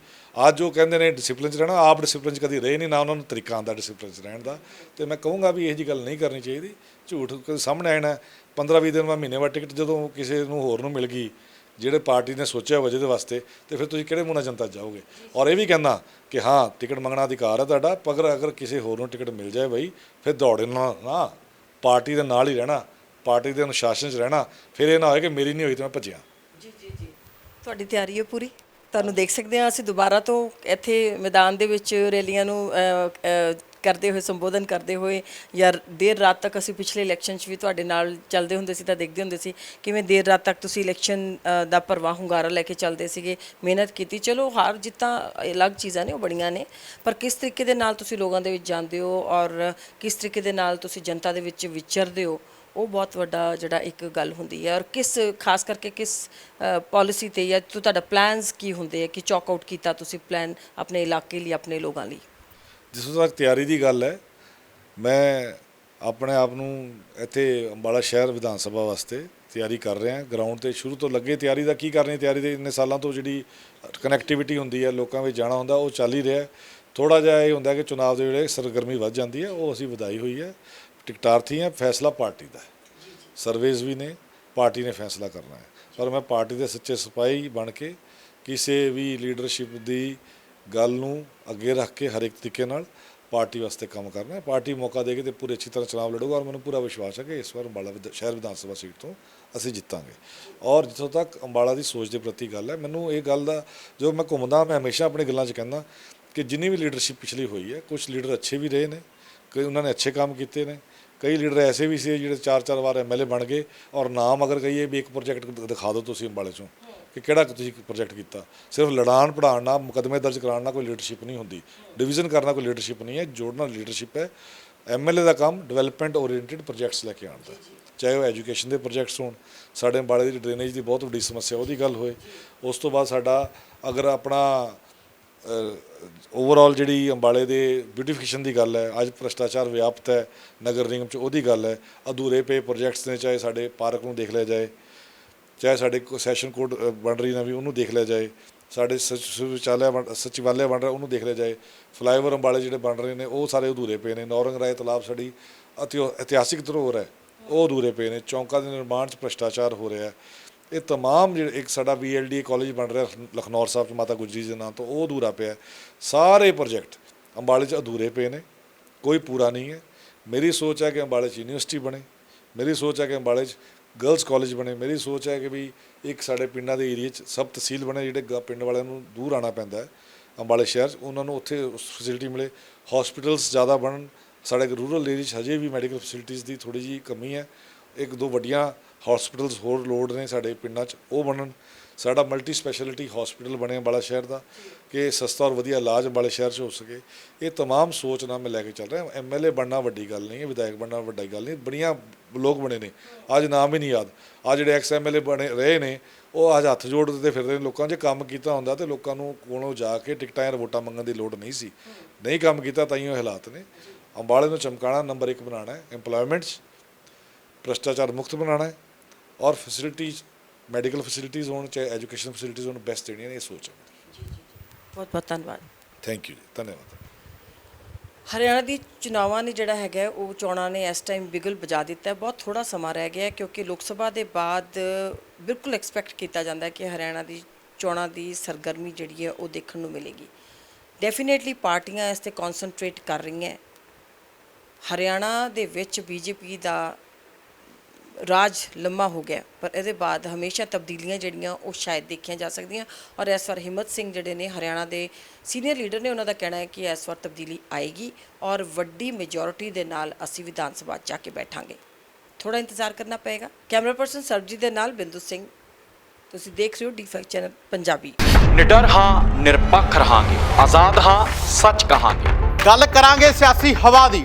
ਅੱਜ ਉਹ ਕਹਿੰਦੇ ਨੇ ਡਿਸਪਲਿਨ 'ਚ ਰਹਿਣਾ। ਆਪ ਡਿਸਪਲਿਨ 'ਚ ਕਦੀ ਰਹੇ ਨਹੀਂ, ਨਾ ਉਹਨਾਂ ਨੂੰ ਤਰੀਕਾ ਆਉਂਦਾ ਡਿਸਪਲਿਨ 'ਚ ਰਹਿਣ ਦਾ। ਤੇ ਮੈਂ ਕਹੂੰਗਾ ਵੀ ਇਹ ਜੀ ਗੱਲ ਨਹੀਂ ਕਰਨੀ ਚਾਹੀਦੀ। ਝੂਠ ਕੋਈ ਸਾਹਮਣੇ ਆਣਾ 15-20 ਦਿਨ ਬਾਅਦ ਮਹੀਨੇ ਬਾਅਦ ਟਿਕਟ ਜਦੋਂ ਕਿਸੇ ਨੂੰ ਹੋਰ ਨੂੰ ਮਿਲ ਗਈ ਜਿਹੜੇ ਪਾਰਟੀ ਨੇ ਸੋਚਿਆ ਵਜੇ ਦੇ ਵਾਸਤੇ, ਤੇ ਫਿਰ ਤੁਸੀਂ ਕਿਹੜੇ ਮੂੰਹ ਨਾਲ ਜਨਤਾ ਜਾਓਗੇ? ਔਰ ਇਹ ਵੀ ਕਹਿੰਦਾ ਕਿ ਹਾਂ, ਟਿਕਟ ਮੰਗਣਾ ਅਧਿਕਾਰ ਹੈ ਤੁਹਾਡਾ, ਪਰ ਅਗਰ ਕਿਸੇ ਹੋਰ ਨੂੰ ਟਿਕਟ ਮਿਲ ਜਾਏ ਬਈ, ਫਿਰ ਦੌੜਨਾ ਨਾ ਪਾਰਟੀ ਦੇ ਨਾਲ ਹੀ ਰਹਿਣਾ, ਪਾਰਟੀ ਦੇ ਅਨੁਸ਼ਾਸਨ 'ਚ ਰਹਿਣਾ। ਫਿਰ ਇਹ ਨਾ ਹੋਏ ਕਿ ਮੇਰੀ ਨਹੀਂ ਹੋਈ ਤੇ ਮੈਂ ਭੱਜਿਆ। ਜੀ ਜੀ ਜੀ। ਤੁਹਾਡੀ ਤਿਆਰੀ ਹੈ ਪੂਰੀ? ਤੁਹਾਨੂੰ ਦੇਖ ਸਕਦੇ ਹਾਂ ਅਸੀਂ ਦੁਬਾਰਾ ਤੋਂ ਇੱਥੇ ਮੈਦਾਨ ਦੇ ਵਿੱਚ ਰੈਲੀਆਂ ਨੂੰ ਕਰਦੇ ਹੋਏ, ਸੰਬੋਧਨ ਕਰਦੇ ਹੋਏ ਜਾਂ ਦੇਰ ਰਾਤ ਤੱਕ ਅਸੀਂ ਪਿਛਲੇ ਇਲੈਕਸ਼ਨ 'ਚ ਵੀ ਤੁਹਾਡੇ ਨਾਲ ਚੱਲਦੇ ਹੁੰਦੇ ਸੀ ਤਾਂ ਦੇਖਦੇ ਹੁੰਦੇ ਸੀ ਕਿਵੇਂ ਦੇਰ ਰਾਤ ਤੱਕ ਤੁਸੀਂ ਇਲੈਕਸ਼ਨ ਦਾ ਪਰਵਾਹ ਹੁੰਗਾਰਾ ਲੈ ਕੇ ਚੱਲਦੇ ਸੀਗੇ, ਮਿਹਨਤ ਕੀਤੀ। ਚਲੋ, ਹਾਰ ਜਿੱਤਾਂ ਅਲੱਗ ਚੀਜ਼ਾਂ ਨੇ, ਉਹ ਬੜੀਆਂ ਨੇ, ਪਰ ਕਿਸ ਤਰੀਕੇ ਦੇ ਨਾਲ ਤੁਸੀਂ ਲੋਕਾਂ ਦੇ ਵਿੱਚ ਜਾਂਦੇ ਹੋ ਔਰ ਕਿਸ ਤਰੀਕੇ ਦੇ ਨਾਲ ਤੁਸੀਂ ਜਨਤਾ ਦੇ ਵਿੱਚ ਵਿਚਰਦੇ ਹੋ, ਉਹ ਬਹੁਤ ਵੱਡਾ ਜਿਹੜਾ ਇੱਕ ਗੱਲ ਹੁੰਦੀ ਹੈ। ਔਰ ਕਿਸ, ਖਾਸ ਕਰਕੇ ਕਿਸ ਪਾਲਿਸੀ ਤੇ ਜਾਂ ਤੋ, ਤੁਹਾਡਾ ਪਲਾਨਸ ਕੀ ਹੁੰਦੇ ਆ? ਕਿ ਚੌਕ ਆਊਟ ਕੀਤਾ ਤੁਸੀਂ ਪਲਾਨ ਆਪਣੇ ਇਲਾਕੇ ਲਈ, ਆਪਣੇ ਲੋਕਾਂ ਲਈ? ਜਿਸ ਤੱਕ ਤਿਆਰੀ ਦੀ ਗੱਲ ਹੈ, ਮੈਂ ਆਪਣੇ ਆਪ ਨੂੰ ਇੱਥੇ ਅੰਬਾਲਾ ਸ਼ਹਿਰ ਵਿਧਾਨ ਸਭਾ ਵਾਸਤੇ ਤਿਆਰੀ ਕਰ ਰਿਹਾ ਗਰਾਊਂਡ ਤੇ ਸ਼ੁਰੂ ਤੋਂ ਲੱਗੇ ਤਿਆਰੀ ਦਾ ਕੀ ਕਰਨੀ ਤਿਆਰੀ ਦੇ ਇੰਨੇ ਸਾਲਾਂ ਤੋਂ ਜਿਹੜੀ ਕਨੈਕਟੀਵਿਟੀ ਹੁੰਦੀ ਹੈ, ਲੋਕਾਂ ਵਿੱਚ ਜਾਣਾ ਹੁੰਦਾ, ਉਹ ਚੱਲ ਹੀ ਰਿਹਾ ਥੋੜਾ ਜਿਹਾ ਇਹ ਹੁੰਦਾ ਕਿ ਚੁਣਾਵ ਦੇ ਵੇਲੇ ਸਰਗਰਮੀ ਵੱਧ ਜਾਂਦੀ ਹੈ, ਉਹ ਅਸੀਂ ਵਧਾਈ ਹੋਈ ਹੈ। ਟਿਕਟਾਰਥੀ ਹੈ, ਫੈਸਲਾ ਪਾਰਟੀ ਦਾ ਹੈ। ਸਰਵੇਜ਼ ਵੀ ਨੇ, ਪਾਰਟੀ ਨੇ ਫੈਸਲਾ ਕਰਨਾ ਹੈ। ਪਰ ਮੈਂ ਪਾਰਟੀ ਦੇ ਸੱਚੇ ਸਿਪਾਹੀ ਬਣ ਕੇ ਕਿਸੇ ਵੀ ਲੀਡਰਸ਼ਿਪ ਦੀ ਗੱਲ ਨੂੰ ਅੱਗੇ ਰੱਖ ਕੇ ਹਰ ਇੱਕ ਤਰੀਕੇ ਨਾਲ ਪਾਰਟੀ ਵਾਸਤੇ ਕੰਮ ਕਰਨਾ ਹੈ। ਪਾਰਟੀ ਮੌਕਾ ਦੇ ਕੇ ਤੇ ਪੂਰੀ ਅੱਛੀ ਤਰ੍ਹਾਂ ਚੁਣਾਵ ਲੜੂਗਾ ਔਰ ਮੈਨੂੰ ਪੂਰਾ ਵਿਸ਼ਵਾਸ ਹੈ ਕਿ ਇਸ ਵਾਰ ਅੰਬਾਲਾ ਸ਼ਹਿਰ ਵਿਧਾਨ ਸਭਾ ਸੀਟ ਤੋਂ ਅਸੀਂ ਜਿੱਤਾਂਗੇ। ਔਰ ਜਿੱਥੋਂ ਤੱਕ ਅੰਬਾਲਾ ਦੀ ਸੋਚ ਦੇ ਪ੍ਰਤੀ ਗੱਲ ਹੈ, ਮੈਨੂੰ ਇਹ ਗੱਲ ਦਾ ਜੋ ਮੈਂ ਘੁੰਮਦਾ, ਮੈਂ ਹਮੇਸ਼ਾ ਆਪਣੀ ਗੱਲਾਂ 'ਚ ਕਹਿੰਦਾ ਕਿ ਜਿੰਨੀ ਵੀ ਲੀਡਰਸ਼ਿਪ ਪਿਛਲੀ ਹੋਈ ਹੈ ਕੁਝ ਲੀਡਰ ਅੱਛੇ ਵੀ ਰਹੇ ਨੇ, ਕਈ ਉਹਨਾਂ ਨੇ ਅੱਛੇ ਕੰਮ ਕੀਤੇ ਨੇ, ਕਈ ਲੀਡਰ ਐਸੇ ਵੀ ਸੀ ਜਿਹੜੇ ਚਾਰ ਚਾਰ ਵਾਰ ਐਮਐਲਏ ਬਣ ਗਏ ਔਰ ਨਾਮ ਅਗਰ ਕਹੀਏ ਵੀ ਇੱਕ ਪ੍ਰੋਜੈਕਟ ਦਿਖਾ ਦਿਓ ਤੁਸੀਂ ਅੰਬਾਲੇ ਚੋਂ। ਕਿ ਕਿਹੜਾ ਤੁਸੀਂ ਪ੍ਰੋਜੈਕਟ ਕੀਤਾ? ਸਿਰਫ ਲੜਾਣ ਪੜਾਉਣ ਨਾਲ, ਮੁਕਦਮੇ ਦਰਜ ਕਰਾਉਣ ਨਾਲ ਕੋਈ ਲੀਡਰਸ਼ਿਪ ਨਹੀਂ ਹੁੰਦੀ। ਡਿਵੀਜ਼ਨ ਕਰਨਾ ਕੋਈ ਲੀਡਰਸ਼ਿਪ ਨਹੀਂ ਹੈ, ਜੋੜਨਾ ਲੀਡਰਸ਼ਿਪ ਹੈ। ਐਮਐਲਏ ਦਾ ਕੰਮ ਡਿਵੈਲਪਮੈਂਟ ਓਰੀਐਂਟਡ ਪ੍ਰੋਜੈਕਟਸ ਲੈ ਕੇ ਆਉਣ ਦਾ। ਚਾਹੇ ਉਹ ਐਜੂਕੇਸ਼ਨ ਦੇ ਪ੍ਰੋਜੈਕਟਸ ਹੋਣ, ਸਾਡੇ ਅੰਬਾਲੇ ਦੀ ਡਰੇਨੇਜ ਦੀ ਬਹੁਤ ਵੱਡੀ ਸਮੱਸਿਆ ਉਹਦੀ ਗੱਲ ਹੋਏ। ਉਸ ਤੋਂ ਬਾਅਦ ਸਾਡਾ, ਅਗਰ ਆਪਣਾ ਓਵਰਆਲ ਜਿਹੜੀ ਅੰਬਾਲੇ ਦੇ ਬਿਊਟੀਫਿਕੇਸ਼ਨ ਦੀ ਗੱਲ ਹੈ, ਅੱਜ ਭ੍ਰਸ਼ਟਾਚਾਰ ਵਿਆਪਤ ਹੈ, ਨਗਰ ਨਿਗਮ ਚ ਉਹਦੀ ਗੱਲ ਹੈ। ਅਧੂਰੇ ਪਏ ਪ੍ਰੋਜੈਕਟਸ ਨੇ, ਚਾਹੇ ਸਾਡੇ ਪਾਰਕ ਨੂੰ ਦੇਖ ਲਿਆ ਜਾਏ ਚਾਹੇ ਸਾਡੇ ਕੋ ਸੈਸ਼ਨ ਕੋਡ ਬਣ ਰਹੀ ਨਾ ਵੀ ਉਹਨੂੰ ਦੇਖ ਲਿਆ ਜਾਏ। ਸਾਡੇ ਸਚ- ਸ਼ੌਚਾਲਿਆ ਬਣ ਸਚਿਵਾਲਿਆ ਬਣ ਰਿਹਾ ਉਹਨੂੰ ਦੇਖ ਲਿਆ ਜਾਏ। ਫਲਾਈਓਵਰ ਅੰਬਾਲੇ ਜਿਹੜੇ ਬਣ ਰਹੇ ਨੇ, ਉਹ ਸਾਰੇ ਅਧੂਰੇ ਪਏ ਨੇ। ਨੌਰੰਗ ਰਾਏ ਤਲਾਬ ਸਾਡੀ ਅਤਿ, ਇਤਿਹਾਸਿਕ ਧਰੋਹਰ ਹੈ ਉਹ ਅਧੂਰੇ ਪਏ ਨੇ। ਚੌਂਕਾਂ ਦੇ ਨਿਰਮਾਣ 'ਚ ਭ੍ਰਿਸ਼ਟਾਚਾਰ ਹੋ ਰਿਹਾ ਹੈ। ਇਹ ਤਮਾਮ ਜਿਹੜੇ, ਇੱਕ ਸਾਡਾ ਬੀਐਲਡੀ ਕਾਲਜ ਬਣ ਰਿਹਾ ਲਖਨੌਰ ਸਾਹਿਬ 'ਚ, ਮਾਤਾ ਗੁਜਰੀ ਦੇ ਨਾਂ ਤੋਂ, ਉਹ ਅਧੂਰਾ ਪਿਆ ਸਾਰੇ ਪ੍ਰੋਜੈਕਟ ਅੰਬਾਲੇ 'ਚ ਅਧੂਰੇ ਪਏ ਨੇ। ਕੋਈ ਪੂਰਾ ਨਹੀਂ ਹੈ। ਮੇਰੀ ਸੋਚ ਹੈ ਕਿ ਅੰਬਾਲੇ 'ਚ ਯੂਨੀਵਰਸਿਟੀ ਬਣੇ। ਮੇਰੀ ਸੋਚ ਹੈ ਕਿ ਅੰਬਾਲੇ 'ਚ ਗਰਲਸ ਕਾਲਜ ਬਣੇ, ਮੇਰੀ ਸੋਚ ਹੈ ਕਿ ਵੀ ਇੱਕ ਸਾਡੇ ਪਿੰਡਾਂ ਦੇ ਏਰੀਆ 'ਚ ਸਬ ਤਹਿਸੀਲ ਬਣੇ, ਜਿਹੜੇ ਗ- ਪਿੰਡ ਵਾਲਿਆਂ ਨੂੰ ਦੂਰ ਆਣਾ ਪੈਂਦਾ ਅੰਬਾਲੇ ਸ਼ਹਿਰ 'ਚ। ਉਹਨਾਂ ਨੂੰ ਉੱਥੇ ਫੈਸਿਲਿਟੀ ਮਿਲੇ। ਹਸਪੀਟਲਸ ਜ਼ਿਆਦਾ ਬਣਨ, ਸਾਡੇ ਰੂਰਲ ਏਰੀਆ 'ਚ ਹਜੇ ਵੀ ਮੈਡੀਕਲ ਫੈਸਿਲਿਟੀਜ਼ ਦੀ ਥੋੜੀ ਜਿਹੀ ਕਮੀ ਹੈ। ਇੱਕ ਦੋ ਵੱਡੀਆਂ ਹਸਪੀਟਲਸ ਹੋਰ ਲੋੜ ਨੇ ਸਾਡੇ ਪਿੰਡਾਂ 'ਚ, ਉਹ ਬਣਨ। ਸਾਡਾ ਮਲਟੀ ਸਪੈਸ਼ਲਿਟੀ ਹਸਪੀਟਲ ਬਣੇ ਅੰਬਾਲਾ ਸ਼ਹਿਰ ਦਾ ਕਿ ਸਸਤਾ ਔਰ ਵਧੀਆ ਇਲਾਜ ਅੰਬਾਲੇ ਸ਼ਹਿਰ 'ਚ ਹੋ ਸਕੇ ਇਹ तमाम ਸੋਚ ਨਾਲ ਮੈਂ ਲੈ ਕੇ ਚੱਲ ਰਿਹਾ ਐਮਐਲਏ ਬਣਨਾ ਵੱਡੀ ਗੱਲ ਨਹੀਂ ਹੈ ਵਿਧਾਇਕ ਬਣਨਾ ਵੱਡੀ ਗੱਲ ਨਹੀਂ ਬੜੀਆਂ ਲੋਕ ਬਣੇ ਨੇ ਅੱਜ ਨਾਮ ਹੀ ਨਹੀਂ ਯਾਦ ਆ ਜਿਹੜੇ ਐਕਸ ਐਮਐਲਏ ਬਣੇ ਰਹੇ ਨੇ ਉਹ ਅੱਜ ਹੱਥ ਜੋੜਦੇ ਫਿਰਦੇ ਨੇ ਲੋਕਾਂ 'ਚ ਕੰਮ ਕੀਤਾ ਹੁੰਦਾ ਤੇ ਲੋਕਾਂ ਨੂੰ ਕੋਲੋਂ ਜਾ ਕੇ ਟਿਕਟਾਂ ਜਾਂ ਵੋਟਾਂ ਮੰਗਣ ਦੀ ਲੋੜ ਨਹੀਂ ਸੀ ਨਹੀਂ ਕੰਮ ਕੀਤਾ ਤਾਂ ਹੀ ਉਹ ਹਾਲਾਤ ਨੇ ਅੰਬਾਲੇ ਨੂੰ ਚਮਕਾਣਾ ਨੰਬਰ 1 ਬਣਾਉਣਾ ਹੈ ਏਮਪਲੋਇਮੈਂਟ 'ਚ ਭ੍ਰਸ਼ਟਾਚਾਰ ਮੁਕਤ ਬਣਾਉਣਾ ਹੈ ਔਰ ਫੈਸਿਲਿਟੀਜ਼ ਮੈਡੀਕਲ ਫੈਸਿਲਿਟੀਜ਼ ਹੋਣ ਚਾਹੇ ਐਜੂਕੇਸ਼ਨ ਫੈਸਿਲਿਟੀਜ਼ ਹੋਣ ਬੈਸਟ ਦੇਣੀਆਂ ਨੇ ਇਹ ਸੋਚ ਹੈ ਬਹੁਤ ਬਹੁਤ ਧੰਨਵਾਦ। ਥੈਂਕ ਯੂ ਜੀ ਧੰਨਵਾਦ। ਹਰਿਆਣਾ ਦੀ ਚੁਣਾਵਾਂ ਨੇ ਜਿਹੜਾ ਹੈਗਾ ਉਹ ਚੋਣਾਂ ਨੇ ਇਸ ਟਾਈਮ ਬਿਗਲ ਵਜਾ ਦਿੱਤਾ ਹੈ। ਬਹੁਤ ਥੋੜਾ ਸਮਾਂ ਰਹਿ ਗਿਆ ਹੈ ਕਿਉਂਕਿ ਲੋਕ ਸਭਾ ਦੇ ਬਾਅਦ ਬਿਲਕੁਲ ਐਕਸਪੈਕਟ ਕੀਤਾ ਜਾਂਦਾ ਹੈ ਕਿ ਹਰਿਆਣਾ ਦੀ ਚੋਣਾਂ ਦੀ ਸਰਗਰਮੀ ਜਿਹੜੀ ਹੈ ਉਹ ਦੇਖਣ ਨੂੰ ਮਿਲੇਗੀ। ਡੈਫੀਨੇਟਲੀ ਪਾਰਟੀਆਂ ਇਸ ਤੇ ਕਨਸੈਂਟਰੇਟ ਕਰ ਰਹੀਆਂ ਹਰਿਆਣਾ ਦੇ ਵਿੱਚ ਬੀਜੇਪੀ ਦਾ ਰਾਜ ਲੰਮਾ ਹੋ ਗਿਆ ਪਰ ਇਹਦੇ ਬਾਅਦ ਹਮੇਸ਼ਾ ਤਬਦੀਲੀਆਂ ਜਿਹੜੀਆਂ ਉਹ ਸ਼ਾਇਦ ਦੇਖੀਆਂ ਜਾ ਸਕਦੀਆਂ। ਔਰ ਇਸ ਵਾਰ ਹਿੰਮਤ ਸਿੰਘ ਜਿਹੜੇ ਨੇ ਹਰਿਆਣਾ ਦੇ ਸੀਨੀਅਰ ਲੀਡਰ ਨੇ ਉਹਨਾਂ ਦਾ ਕਹਿਣਾ ਹੈ ਕਿ ਇਸ ਵਾਰ ਤਬਦੀਲੀ ਆਏਗੀ ਔਰ ਵੱਡੀ ਮੈਜੋਰਿਟੀ ਦੇ ਨਾਲ ਅਸੀਂ ਵਿਧਾਨ ਸਭਾ 'ਚ ਜਾ ਕੇ ਬੈਠਾਂਗੇ। ਥੋੜਾ ਇੰਤਜ਼ਾਰ ਕਰਨਾ ਪਏਗਾ। ਕੈਮਰਾ ਪਰਸਨ ਸਰਬਜੀਤ ਦੇ ਨਾਲ ਬਿੰਦੂ ਸਿੰਘ। ਤੁਸੀਂ ਦੇਖ ਰਹੇ ਹੋ ਡੀ5 ਚੈਨਲ ਪੰਜਾਬੀ। ਨਿਡਰ ਹਾਂ ਨਿਰਪੱਖ ਰਹਾਂਗੇ। ਆਜ਼ਾਦ ਹਾਂ ਸੱਚ ਕਹਾਂਗੇ। ਗੱਲ ਕਰਾਂਗੇ ਸਿਆਸੀ ਹਵਾ ਦੀ।